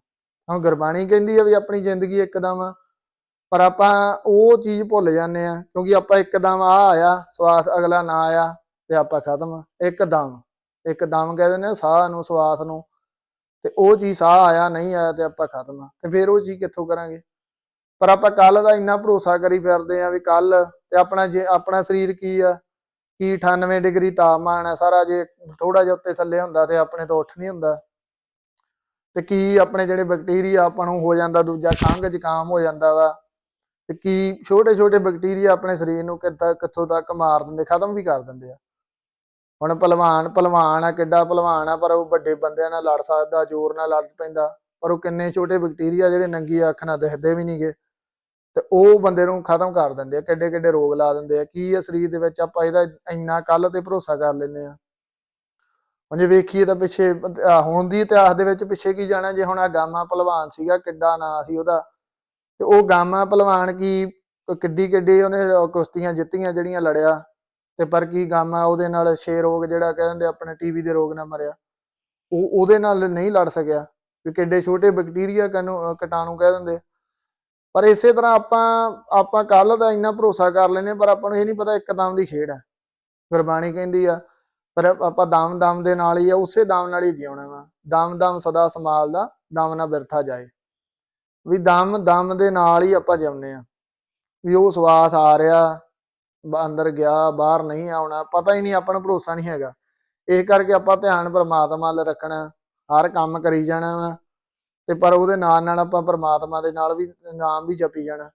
ਹੁਣ ਗੁਰਬਾਣੀ ਕਹਿੰਦੀ ਆ ਵੀ ਆਪਣੀ ਜ਼ਿੰਦਗੀ ਇੱਕਦਮ ਆ। ਪਰ ਆਪਾਂ ਉਹ ਚੀਜ਼ ਭੁੱਲ ਜਾਂਦੇ ਆ ਕਿਉਂਕਿ ਆਪਾਂ ਇੱਕਦਮ ਆ ਆਇਆ, ਸਵਾਸ ਅਗਲਾ ਨਾ ਆਇਆ ਤੇ ਆਪਾਂ ਖਤਮ ਇੱਕਦਮ ਇੱਕਦਮ ਕਹਿ ਦਿੰਦੇ ਆ ਸਾਹ ਨੂੰ, ਸਵਾਸ ਨੂੰ। ਤੇ ਉਹ ਚੀਜ਼ ਸਾਹ ਆਇਆ, ਨਹੀਂ ਆਇਆ ਤੇ ਆਪਾਂ ਖਤਮ ਤੇ ਫਿਰ ਉਹ ਚੀਜ਼ ਕਿੱਥੋਂ ਕਰਾਂਗੇ? ਪਰ ਆਪਾਂ ਕੱਲ ਦਾ ਇੰਨਾ ਭਰੋਸਾ ਕਰੀ ਫਿਰਦੇ ਆ ਵੀ ਕੱਲ ਤੇ ਆਪਣਾ ਜੇ, ਆਪਣਾ ਸਰੀਰ ਕੀ ਆ? ਕੀ 98 ਡਿਗਰੀ ਤਾਪਮਾਨ ਆ? ਸਾਰਾ ਜੇ ਥੋੜਾ ਜਿਹਾ ਉੱਤੇ ਥੱਲੇ ਹੁੰਦਾ ਤੇ ਆਪਣੇ ਤੋਂ ਉੱਠ ਨਹੀਂ ਹੁੰਦਾ। ਤੇ ਕੀ ਆਪਣੇ ਜਿਹੜੇ ਬੈਕਟੀਰੀਆ ਆਪਾਂ ਨੂੰ ਹੋ ਜਾਂਦਾ, ਦੂਜਾ ਖੰਘ ਜ਼ੁਕਾਮ ਹੋ ਜਾਂਦਾ ਵਾ। ਤੇ ਕੀ ਛੋਟੇ ਛੋਟੇ ਬੈਕਟੀਰੀਆ ਆਪਣੇ ਸਰੀਰ ਨੂੰ ਕਿੱਦਾਂ ਕਿੱਥੋਂ ਤੱਕ ਮਾਰ ਦਿੰਦੇ, ਖਤਮ ਵੀ ਕਰ ਦਿੰਦੇ ਆ। ਹੁਣ ਪਹਿਲਵਾਨ ਪਹਿਲਵਾਨ ਆ, ਕਿੱਡਾ ਪਹਿਲਵਾਨ ਆ, ਪਰ ਉਹ ਵੱਡੇ ਬੰਦਿਆਂ ਨਾਲ ਲੜ ਸਕਦਾ, ਜ਼ੋਰ ਨਾਲ ਲੜ ਪੈਂਦਾ, ਪਰ ਉਹ ਕਿੰਨੇ ਛੋਟੇ ਬੈਕਟੀਰੀਆ ਜਿਹੜੇ ਨੰਗੀ ਅੱਖ ਨਾਲ ਦਿਖਦੇ ਵੀ ਨਹੀਂਗੇ ਤੇ ਉਹ ਬੰਦੇ ਨੂੰ ਖਤਮ ਕਰ ਦਿੰਦੇ ਆ, ਕਿੱਡੇ ਕਿੱਡੇ ਰੋਗ ਲਾ ਦਿੰਦੇ ਆ। ਕੀ ਆ ਸਰੀਰ ਦੇ ਵਿੱਚ ਆਪਾਂ ਇਹਦਾ ਇੰਨਾ ਕੱਲ ਤੇ ਭਰੋਸਾ ਕਰ ਲੈਂਦੇ ਆ? ਹੁਣ ਜੇ ਵੇਖੀਏ ਤਾਂ ਪਿੱਛੇ ਹੁਣ ਦੀ ਇਤਿਹਾਸ ਦੇ ਵਿੱਚ ਪਿੱਛੇ ਕੀ ਜਾਣਾ, ਜੇ ਹੁਣ ਆ ਗਾਮਾ ਪਹਿਲਵਾਨ ਸੀਗਾ, ਕਿੱਡਾ ਨਾਂ ਸੀ ਉਹਦਾ। ਤੇ ਉਹ ਗਾਮਾ ਪਹਿਲਵਾਨ ਕੀ ਕਿੱਡੀ ਕਿੱਡੀ ਉਹਨੇ ਕੁਸ਼ਤੀਆਂ ਜਿੱਤੀਆਂ ਜਿਹੜੀਆਂ ਲੜਿਆ ਤੇ ਪਰ ਕੀ ਗਾਮਾ ਉਹਦੇ ਨਾਲ ਛੇ ਰੋਗ ਜਿਹੜਾ ਕਹਿੰਦੇ ਆਪਣੇ ਟੀਵੀ ਦੇ ਰੋਗ ਨਾਲ ਮਰਿਆ। ਉਹ ਉਹਦੇ ਨਾਲ ਨਹੀਂ ਲੜ ਸਕਿਆ ਵੀ ਕਿੱਡੇ ਛੋਟੇ ਬੈਕਟੀਰੀਆ ਕਨੂੰ ਕੀਟਾਣੂ ਕਹਿ ਦਿੰਦੇ। ਪਰ ਇਸੇ ਤਰ੍ਹਾਂ ਆਪਾਂ ਆਪਾਂ ਕੱਲ ਦਾ ਇੰਨਾ ਭਰੋਸਾ ਕਰ ਲੈਨੇ ਪਰ ਆਪਾਂ ਨੂੰ ਇਹ ਨਹੀਂ ਪਤਾ ਇੱਕਦਮ ਦੀ ਖੇਡ ਹੈ। ਗੁਰਬਾਣੀ ਕਹਿੰਦੀ ਆ, ਪਰ ਆਪਾਂ ਦਮ ਦਮ ਦੇ ਨਾਲ ਹੀ ਆ, ਉਸੇ ਦਮ ਨਾਲ ਹੀ ਜਿਉਣਾ ਵਾ। ਦਮ ਦਮ ਸਦਾ ਸੰਭਾਲ ਦਾ ਦਮ ਨਾ ਬਿਰਥਾ ਜਾਏ। ਵੀ ਦਮ ਦਮ ਦੇ ਨਾਲ ਹੀ ਆਪਾਂ ਜਿਉਂਦੇ ਆ ਵੀ ਉਹ ਸਵਾਸ ਆ ਰਿਹਾ ਅੰਦਰ ਗਿਆ, ਬਾਹਰ ਨਹੀਂ ਆਉਣਾ, ਪਤਾ ਹੀ ਨਹੀਂ, ਆਪਾਂ ਨੂੰ ਭਰੋਸਾ ਨਹੀਂ ਹੈਗਾ। ਇਸ ਕਰਕੇ ਆਪਾਂ ਧਿਆਨ ਪਰਮਾਤਮਾ ਵੱਲ ਰੱਖਣਾ, ਹਰ ਕੰਮ ਕਰੀ ਜਾਣਾ ਵਾ। ਤੇ ਪਰ ਉਹਦੇ ਨਾਲ ਨਾਲ ਆਪਾਂ ਪਰਮਾਤਮਾ ਦੇ ਨਾਲ ਵੀ ਨਾਮ ਵੀ ਜਪੀ ਜਾਣਾ।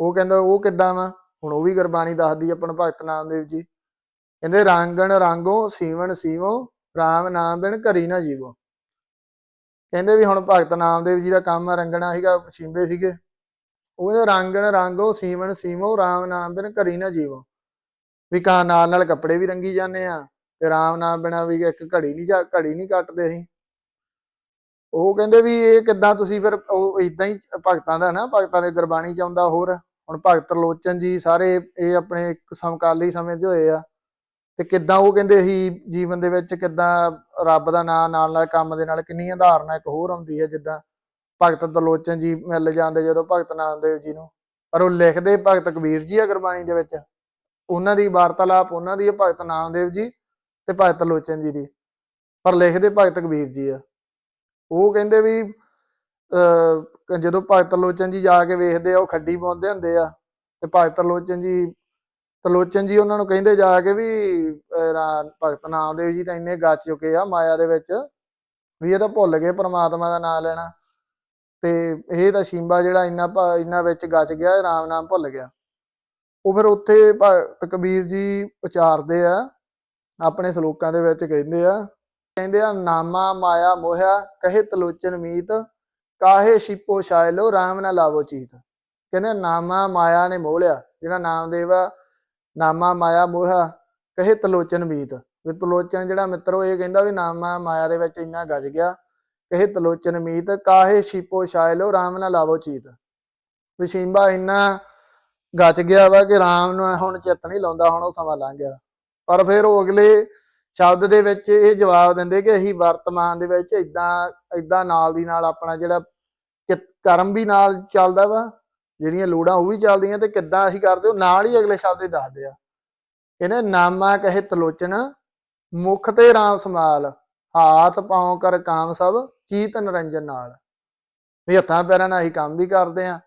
ਉਹ ਕਹਿੰਦਾ, ਉਹ ਕਿੱਦਾਂ ਵਾ? ਹੁਣ ਉਹ ਵੀ ਗੁਰਬਾਣੀ ਦੱਸਦੀ ਆ ਆਪਣ ਭਗਤ ਨਾਮਦੇਵ ਜੀ। ਕਹਿੰਦੇ, ਰਾਂਗਣ ਰਾਂਗੋ, ਸੀਵਣ ਸੀਵੋ RAM ਨਾਮ ਬਿਨ ਘਰੀ ਨਾ ਜੀਵੋ। ਕਹਿੰਦੇ ਵੀ ਹੁਣ ਭਗਤ ਨਾਮਦੇਵ ਜੀ ਦਾ ਕੰਮ ਰੰਗਣਾ ਸੀਗਾ, ਛਿੰਬੇ ਸੀਗੇ। ਉਹ ਕਹਿੰਦੇ, ਰਾਂਗਣ ਰਾਂਗੋ ਸੀਵਨ ਸੀਵੋ ਰਾਮ ਨਾਮ ਬਿਨ ਘਰੀ ਨਾ ਜੀਵੋ। ਵੀ ਕਾ ਨਾਲ ਨਾਲ ਕੱਪੜੇ ਵੀ ਰੰਗੀ ਜਾਂਦੇ ਆ, ਤੇ ਰਾਮ ਨਾਮ ਬਿਨਾ ਵੀ ਇੱਕ ਘੜੀ ਨਹੀਂ ਜਾ, ਘੜੀ ਨਹੀਂ ਕੱਟਦੇ ਅਸੀਂ। ਉਹ ਕਹਿੰਦੇ ਵੀ ਇਹ ਕਿੱਦਾਂ ਤੁਸੀਂ ਫਿਰ, ਉਹ ਇਦਾਂ ਹੀ ਭਗਤਾਂ ਦਾ ਨਾ, ਭਗਤਾਂ ਦੇ ਗੁਰਬਾਣੀ ਚ ਆਉਂਦਾ ਹੋਰ। ਹੁਣ ਭਗਤ ਲੋਚਨ ਜੀ ਸਾਰੇ ਇਹ ਆਪਣੇ ਇੱਕ ਸਮਕਾਲੀ ਸਮੇਂ 'ਚ ਹੋਏ ਆ। ਤੇ ਕਿੱਦਾਂ ਉਹ ਕਹਿੰਦੇ ਸੀ ਜੀਵਨ ਦੇ ਵਿੱਚ ਕਿੱਦਾਂ ਰੱਬ ਦਾ ਨਾਮ ਨਾਲ ਨਾਲ ਕੰਮ ਦੇ ਨਾਲ ਕਿੰਨੀ ਧਾਰਨਾ ਇੱਕ ਹੋਰ ਆਉਂਦੀ ਹੈ, ਜਿੱਦਾਂ ਭਗਤ ਦਲੋਚਨ ਜੀ ਮਿਲ ਜਾਂਦੇ ਜਦੋਂ ਭਗਤ ਨਾਮਦੇਵ ਜੀ ਨੂੰ, ਪਰ ਉਹ ਲਿਖਦੇ ਭਗਤ ਕਬੀਰ ਜੀ ਆ ਗੁਰਬਾਣੀ ਦੇ ਵਿੱਚ, ਉਹਨਾਂ ਦੀ ਵਾਰਤਾਲਾਪ, ਉਹਨਾਂ ਦੀ ਹੈ ਭਗਤ ਨਾਮਦੇਵ ਜੀ ਤੇ ਭਗਤ ਲੋਚਨ ਜੀ ਦੀ, ਪਰ ਲਿਖਦੇ ਭਗਤ ਕਬੀਰ ਜੀ ਆ। ਉਹ ਕਹਿੰਦੇ ਵੀ, ਅਹ ਜਦੋਂ ਭਗਤ ਲੋਚਨ ਜੀ ਜਾ ਕੇ ਵੇਖਦੇ ਆ, ਉਹ ਖੱਡੀ ਪਾਉਂਦੇ ਹੁੰਦੇ ਆ, ਤੇ ਭਗਤ ਲੋਚਨ ਜੀ ਤਲੋਚਨ ਜੀ ਉਹਨਾਂ ਨੂੰ ਕਹਿੰਦੇ ਜਾ ਕੇ ਵੀ, ਅਹ ਭਗਤ ਨਾਮਦੇਵ ਜੀ ਤਾਂ ਇੰਨੇ ਗੱਜ ਚੁੱਕੇ ਆ ਮਾਇਆ ਦੇ ਵਿੱਚ ਵੀ ਇਹ ਤਾਂ ਭੁੱਲ ਗਏ ਪ੍ਰਮਾਤਮਾ ਦਾ ਨਾਮ ਲੈਣਾ। ਤੇ ਇਹ ਤਾਂ ਸ਼ਿੰਬਾ ਜਿਹੜਾ ਇੰਨਾ ਭਾ- ਇੰਨਾ ਵਿੱਚ ਗੱਜ ਗਿਆ, ਰਾਮ ਨਾਮ ਭੁੱਲ ਗਿਆ। ਉਹ ਫਿਰ ਉੱਥੇ ਭਗਤ ਕਬੀਰ ਜੀ ਉਚਾਰਦੇ ਆ, ਆਪਣੇ ਸ਼ਲੋਕਾਂ ਦੇ ਵਿੱਚ ਕਹਿੰਦੇ ਆ ਕਹਿੰਦੇ ਆ, ਨਾਮਾ ਮਾਇਆ ਮੋਹਿਆ, ਕਹੇ ਤਲੋਚਨ ਮੀਤ, ਕਾਹੇ ਛਿਪੋ ਸ਼ਾਇਲੋ ਰਾਮ ਨਾ ਲਾਵੋ ਚੀਤ। ਕਹਿੰਦੇ ਨਾਮਾ ਮਾਇਆ ਨੇ ਮੋਹ ਲਿਆ, ਜਿਹੜਾ ਨਾਮਦੇਵ ਆ ਨਾਮਾ ਮਾਇਆ ਮੋਹਾ ਕਹੇ ਤਲੋਚਨ ਮੀਤ। ਵੀ ਤਲੋਚਨ ਜਿਹੜਾ ਮਿੱਤਰ ਇਹ ਕਹਿੰਦਾ ਵੀ ਨਾਮਾ ਮਾਇਆ ਦੇ ਵਿੱਚ ਇੰਨਾ ਗੱਜ ਗਿਆ, ਕਹੇ ਤਲੋਚਨ ਮੀਤ, ਕਾਹੇ ਛਿਪੋ ਛਾਇਲੋ ਰਾਮ ਨਾ ਲਾਵੋ ਚੀਤ। ਵੀ ਸ਼ਿੰਬਾ ਇੰਨਾ ਗੱਜ ਗਿਆ ਵਾ ਕਿ ਰਾਮ ਨੂੰ ਹੁਣ ਚਿੱਤ ਨਹੀਂ ਲਾਉਂਦਾ, ਹੁਣ ਉਹ ਸਮਾਂ ਲੰਘ ਗਿਆ। ਪਰ ਫਿਰ ਉਹ ਅਗਲੇ ਸ਼ਬਦ ਦੇ ਵਿੱਚ ਇਹ ਜਵਾਬ ਦਿੰਦੇ ਕਿ ਅਸੀਂ ਵਰਤਮਾਨ ਦੇ ਵਿੱਚ ਇਦਾਂ ਇਦਾਂ ਨਾਲ ਦੀ ਨਾਲ ਆਪਣਾ ਜਿਹੜਾ ਕਿ- ਕਰਮ ਵੀ ਨਾਲ ਚੱਲਦਾ ਵਾ ਜਿਹੜੀਆਂ ਲੋੜਾਂ ਉਹ ਵੀ ਚੱਲਦੀਆਂ ਤੇ ਕਿੱਦਾਂ ਅਸੀਂ ਕਰਦੇ, ਉਹ ਨਾਲ ਹੀ ਅਗਲੇ ਸ਼ਬਦ ਹੀ ਦੱਸਦੇ ਆ। ਕਹਿੰਦੇ ਨਾਮਾ ਕਹੇ ਤਲੋਚਨ, ਮੁਖ ਤੇ ਰਾਮ ਸਮਾਲ ਹਾਥ ਪਾਉ ਕਰ ਕਾਮ ਸਭ ਚੀਤ ਨਿਰੰਜਨ ਨਾਲ। ਵੀ ਹੱਥਾਂ ਪੈਰਾਂ ਨਾਲ ਅਸੀਂ ਕੰਮ ਵੀ ਕਰਦੇ ਆ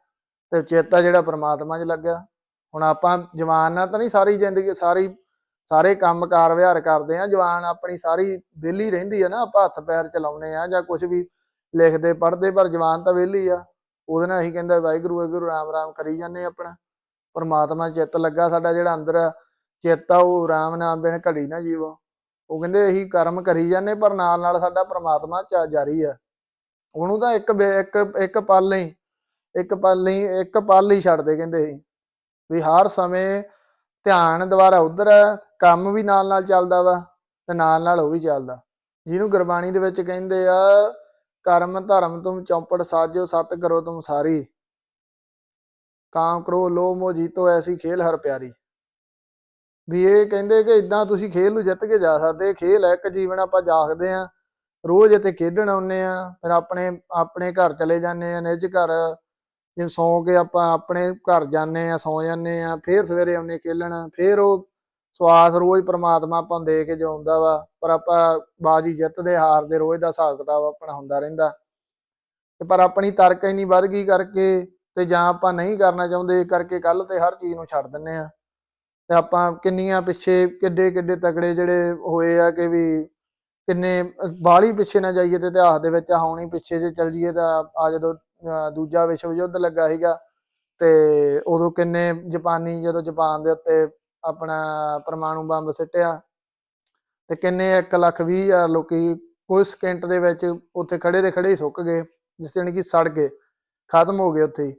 ਤੇ ਚੇਤਾ ਜਿਹੜਾ ਪ੍ਰਮਾਤਮਾ 'ਚ ਲੱਗਿਆ। ਹੁਣ ਆਪਾਂ ਜਵਾਨ ਨਾਲ ਤਾਂ ਨਹੀਂ ਸਾਰੀ ਜ਼ਿੰਦਗੀ ਸਾਰੀ, ਸਾਰੇ ਕੰਮ ਕਾਰ ਵਿਹਾਰ ਕਰਦੇ ਆ, ਜਵਾਨ ਆਪਣੀ ਸਾਰੀ ਵਿਹਲੀ ਰਹਿੰਦੀ ਆ ਨਾ, ਆਪਾਂ ਹੱਥ ਪੈਰ ਚਲਾਉਨੇ ਆ ਜਾਂ ਕੁਝ ਵੀ ਲਿਖਦੇ, ਪੜ੍ਹਦੇ, ਪਰ ਜਵਾਨ ਤਾਂ ਵਿਹਲੀ ਆ। ਉਹਦੇ ਨਾਲ ਅਸੀਂ ਕਹਿੰਦੇ, ਵਾਹਿਗੁਰੂ ਵਾਹਿਗੁਰੂ, ਰਾਮ ਰਾਮ ਕਰੀ ਜਾਂਦੇ ਆਪਣਾ। ਪਰਮਾਤਮਾ ਚਿੱਤ ਲੱਗਾ ਸਾਡਾ ਜਿਹੜਾ ਅੰਦਰ ਚਿੱਤ ਆ, ਉਹ ਰਾਮ ਨਾਮ ਬਿਨ ਘੜੀ ਨਾ ਜੀਵੋ। ਉਹ ਕਹਿੰਦੇ ਅਸੀਂ ਕਰਮ ਕਰੀ ਜਾਂਦੇ, ਪਰ ਨਾਲ ਨਾਲ ਸਾਡਾ ਪਰਮਾਤਮਾ ਚ ਜਾਰੀ ਆ। ਉਹਨੂੰ ਤਾਂ ਇੱਕ ਬੇ- ਇੱਕ ਇੱਕ ਪਲ ਨਹੀਂ ਇੱਕ ਪਲ ਨਹੀਂ ਇੱਕ ਪਲ ਹੀ ਛੱਡਦੇ ਕਹਿੰਦੇ ਸੀ ਵੀ ਹਰ ਸਮੇਂ ਧਿਆਨ ਦੁਆਰਾ ਉਧਰ ਆ, ਕੰਮ ਵੀ ਨਾਲ ਨਾਲ ਚੱਲਦਾ ਵਾ ਤੇ ਨਾਲ ਨਾਲ ਉਹ ਵੀ ਚੱਲਦਾ। ਜਿਹਨੂੰ ਗੁਰਬਾਣੀ ਦੇ ਵਿੱਚ ਕਹਿੰਦੇ ਆ ਕਰਮ ਧਰਮ ਤੁਮ ਚੌਪੜ ਸਾਜੋ ਸਤ ਕਰੋ ਤੁਮ ਸਾਰੀ। ਕਾਮ ਕਰੋ ਲੋ ਮੋਹ ਜੀਤੋ ਐਸੀ ਖੇਲ ਹਰ ਪਿਆਰੀ। ਵੀ ਇਹ ਕਹਿੰਦੇ ਕਿ ਇਦਾਂ ਤੁਸੀਂ ਖੇਲ ਨੂੰ ਜਿੱਤ ਕੇ ਜਾ ਸਕਦੇ, ਖੇਲ ਹੈ, ਇੱਕ ਜੀਵਨ ਆਪਾਂ ਜਾਗਦੇ ਆ ਰੋਜ਼ ਇੱਥੇ ਖੇਡਣ ਆਉਂਦੇ ਆ ਫਿਰ ਆਪਣੇ ਆਪਣੇ ਘਰ ਚਲੇ ਜਾਂਦੇ ਆ ਨਿੱਜ ਘਰ ਜੇ ਸੌਂ ਕੇ ਆਪਾਂ ਆਪਣੇ ਘਰ ਜਾਂਦੇ ਆ ਸੌਂ ਜਾਂਦੇ ਆ ਫੇਰ ਸਵੇਰੇ ਆਉਂਦੇ ਖੇਲਣ, ਫੇਰ ਉਹ ਸਵਾਸ ਰੋਜ਼ ਪ੍ਰਮਾਤਮਾ ਆਪਾਂ ਨੂੰ ਦੇ ਕੇ ਜਾਉਂਦਾ ਵਾ, ਪਰ ਆਪਾਂ ਬਾਜੀ ਹਾਰ ਦੇ ਰੋਜ਼ ਦਾ ਹਿਸਾਬ ਕਿਤਾਬ ਆਪਣਾ ਹੁੰਦਾ ਰਹਿੰਦਾ। ਤੇ ਪਰ ਆਪਣੀ ਤਰਕ ਇੰਨੀ ਵੱਧ ਗਈ ਕਰਕੇ ਤੇ ਜਾਂ ਆਪਾਂ ਨਹੀਂ ਕਰਨਾ ਚਾਹੁੰਦੇ ਕਰਕੇ ਕੱਲ ਤੇ ਹਰ ਚੀਜ਼ ਨੂੰ ਛੱਡ ਦਿੰਨੇ ਆ ਤੇ ਆਪਾਂ ਕਿੰਨੀਆਂ ਪਿੱਛੇ, ਕਿੱਡੇ ਕਿੱਡੇ ਤਕੜੇ ਜਿਹੜੇ ਹੋਏ ਆ ਕਿ ਵੀ ਕਿੰਨੇ, ਬਾਹਲੀ ਪਿੱਛੇ ਨਾ ਜਾਈਏ ਤੇ ਇਤਿਹਾਸ ਦੇ ਵਿੱਚ ਹੁਣੀ ਪਿੱਛੇ ਜੇ ਚੱਲ ਜਾਈਏ ਤਾਂ ਆ ਜਦੋਂ ਦੂਜਾ ਵਿਸ਼ਵ ਯੁੱਧ ਲੱਗਾ ਸੀਗਾ ਤੇ ਉਦੋਂ ਕਿੰਨੇ ਜਾਪਾਨੀ, ਜਦੋਂ ਜਾਪਾਨ ਦੇ ਉੱਤੇ ਆਪਣਾ ਪਰਮਾਣੂ ਬੰਬ ਸਿੱਟਿਆ ਤੇ ਕਿੰਨੇ 1 ਲੱਖ ਵੀਹ ਹਜ਼ਾਰ ਲੋਕੀ ਕੁਝ ਸਕਿੰਟ ਦੇ ਵਿੱਚ ਉੱਥੇ ਖੜੇ ਦੇ ਖੜੇ ਹੀ ਸੁੱਕ ਗਏ, ਜਿਸ ਦਿਨ ਕਿ ਸੜ ਗਏ, ਖਤਮ ਹੋ ਗਏ ਉੱਥੇ ਹੀ।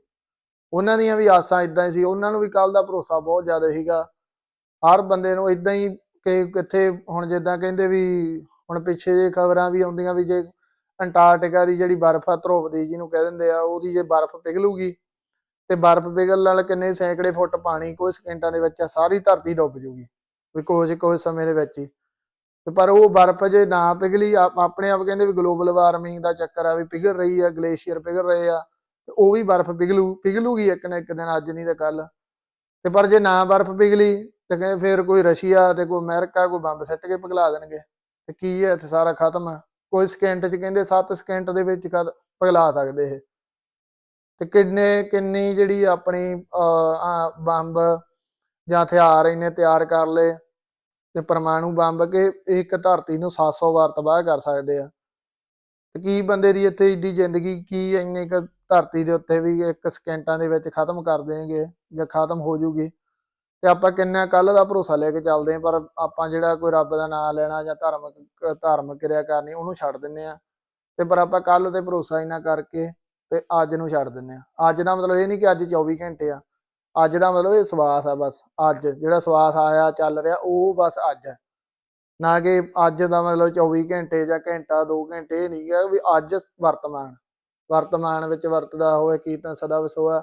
ਉਹਨਾਂ ਦੀਆਂ ਵੀ ਆਸਾਂ ਇਦਾਂ ਹੀ ਸੀ, ਉਹਨਾਂ ਨੂੰ ਵੀ ਕੱਲ ਦਾ ਭਰੋਸਾ ਬਹੁਤ ਜ਼ਿਆਦਾ ਸੀਗਾ। ਹਰ ਬੰਦੇ ਨੂੰ ਇਦਾਂ ਹੀ ਕਿ ਕਿੱਥੇ ਹੁਣ ਜਿੱਦਾਂ ਕਹਿੰਦੇ ਵੀ ਹੁਣ ਪਿੱਛੇ ਜੇ ਖਬਰਾਂ ਵੀ ਆਉਂਦੀਆਂ ਵੀ ਜੇ ਅੰਟਾਰਕਟਿਕਾ ਦੀ ਜਿਹੜੀ ਬਰਫ਼ ਆ ਧਰੁਵ ਦੀ ਜਿਹਨੂੰ ਕਹਿ ਦਿੰਦੇ ਆ, ਉਹਦੀ ਜੇ ਬਰਫ਼ ਪਿਘਲੂਗੀ ਤੇ ਬਰਫ਼ ਪਿਘਲ ਨਾਲ ਕਿੰਨੇ ਸੈਂਕੜੇ ਫੁੱਟ ਪਾਣੀ ਕੁਝ ਸਕਿੰਟਾਂ ਦੇ ਵਿੱਚ ਸਾਰੀ ਧਰਤੀ ਡੁੱਬ ਜੂਗੀ, ਵੀ ਕੁਝ ਕੁਝ ਸਮੇਂ ਦੇ ਵਿੱਚ ਹੀ। ਤੇ ਪਰ ਉਹ ਬਰਫ਼ ਜੇ ਨਾ ਪਿਘਲੀ, ਆਪ- ਆਪਣੇ ਆਪ ਕਹਿੰਦੇ ਵੀ ਗਲੋਬਲ ਵਾਰਮਿੰਗ ਦਾ ਚੱਕਰ ਆ ਵੀ ਪਿਘਲ ਰਹੀ ਆ, ਗਲੇਸ਼ੀਅਰ ਪਿਘਲ ਰਹੇ ਆ, ਤੇ ਉਹ ਵੀ ਬਰਫ਼ ਪਿਘਲੂ, ਪਿਘਲੂਗੀ ਇੱਕ ਨਾ ਇੱਕ ਦਿਨ, ਅੱਜ ਨਹੀਂ ਤਾਂ ਕੱਲ ਤੇ ਪਰ ਜੇ ਨਾ ਬਰਫ਼ ਪਿਘਲੀ, ਤੇ ਕਹਿੰਦੇ ਫਿਰ ਕੋਈ ਰਸ਼ੀਆ ਤੇ ਕੋਈ ਅਮਰੀਕਾ ਕੋਈ ਬੰਬ ਸੱਟ ਕੇ ਪਿਘਲਾ ਦੇਣਗੇ, ਤੇ ਕੀ ਹੈ ਇੱਥੇ ਸਾਰਾ ਖਤਮ? ਆ ਕੋਈ ਸਕਿੰਟ ਚ ਕਹਿੰਦੇ 7 ਸਕਿੰਟ ਦੇ ਵਿੱਚ ਕਦ ਪਿਘਲਾ ਸਕਦੇ ਇਹ। ਤੇ ਕਿੰਨੇ, ਕਿੰਨੀ ਜਿਹੜੀ ਆਪਣੀ ਬੰਬ ਜਾਂ ਹਥਿਆਰ ਇਹਨੇ ਤਿਆਰ ਕਰ ਲਏ ਤੇ ਪਰਮਾਣੂ ਬੰਬ ਕੇ ਇੱਕ ਧਰਤੀ ਨੂੰ 700 ਵਾਰ ਤਬਾਹ ਕਰ ਸਕਦੇ ਆ। ਤੇ ਕੀ ਬੰਦੇ ਦੀ ਇੱਥੇ ਏਡੀ ਜ਼ਿੰਦਗੀ, ਕੀ ਇੰਨੇ ਕੁ ਧਰਤੀ ਦੇ ਉੱਤੇ ਵੀ ਇੱਕ ਸਕਿੰਟਾਂ ਦੇ ਵਿੱਚ ਖਤਮ ਕਰ ਦੇਣਗੇ ਜਾਂ ਖਤਮ ਹੋ ਜੂਗੀ? ਤੇ ਆਪਾਂ ਕਿੰਨਾ ਕੱਲ ਦਾ ਭਰੋਸਾ ਲੈ ਕੇ ਚੱਲਦੇ ਆਂ ਪਰ ਆਪਾਂ ਜਿਹੜਾ ਕੋਈ ਰੱਬ ਦਾ ਨਾਮ ਲੈਣਾ ਜਾਂ ਧਾਰਮਿਕ ਧਾਰਮਿਕ ਕਿਰਿਆ ਕਰਨੀ ਉਹਨੂੰ ਛੱਡ ਦਿੰਨੇ ਆ ਤੇ ਪਰ ਆਪਾਂ ਕੱਲ ਤੇ ਭਰੋਸਾ ਹੀ ਨਾ ਕਰਕੇ ਤੇ ਅੱਜ ਨੂੰ ਛੱਡ ਦਿੰਨੇ ਆ। ਅੱਜ ਦਾ ਮਤਲਬ ਇਹ ਨਹੀਂ ਕਿ ਅੱਜ 24 ਘੰਟੇ ਆ। ਅੱਜ ਦਾ ਮਤਲਬ ਇਹ ਸਵਾਸ ਆ ਬਸ, ਅੱਜ ਜਿਹੜਾ ਸਵਾਸ ਆਇਆ, ਚੱਲ ਰਿਹਾ, ਉਹ ਬਸ ਅੱਜ ਹੈ ਨਾ ਕਿ ਅੱਜ ਦਾ ਮਤਲਬ 24 ਘੰਟੇ ਜਾਂ ਘੰਟਾ 2 ਘੰਟੇ, ਇਹ ਨਹੀਂ ਗਿਆ ਵੀ ਅੱਜ ਵਰਤਮਾਨ। ਵਰਤਮਾਨ ਵਿੱਚ ਵਰਤਦਾ ਹੋਵੇ ਕੀਰਤਨ ਸਦਾ ਵਸੋਆ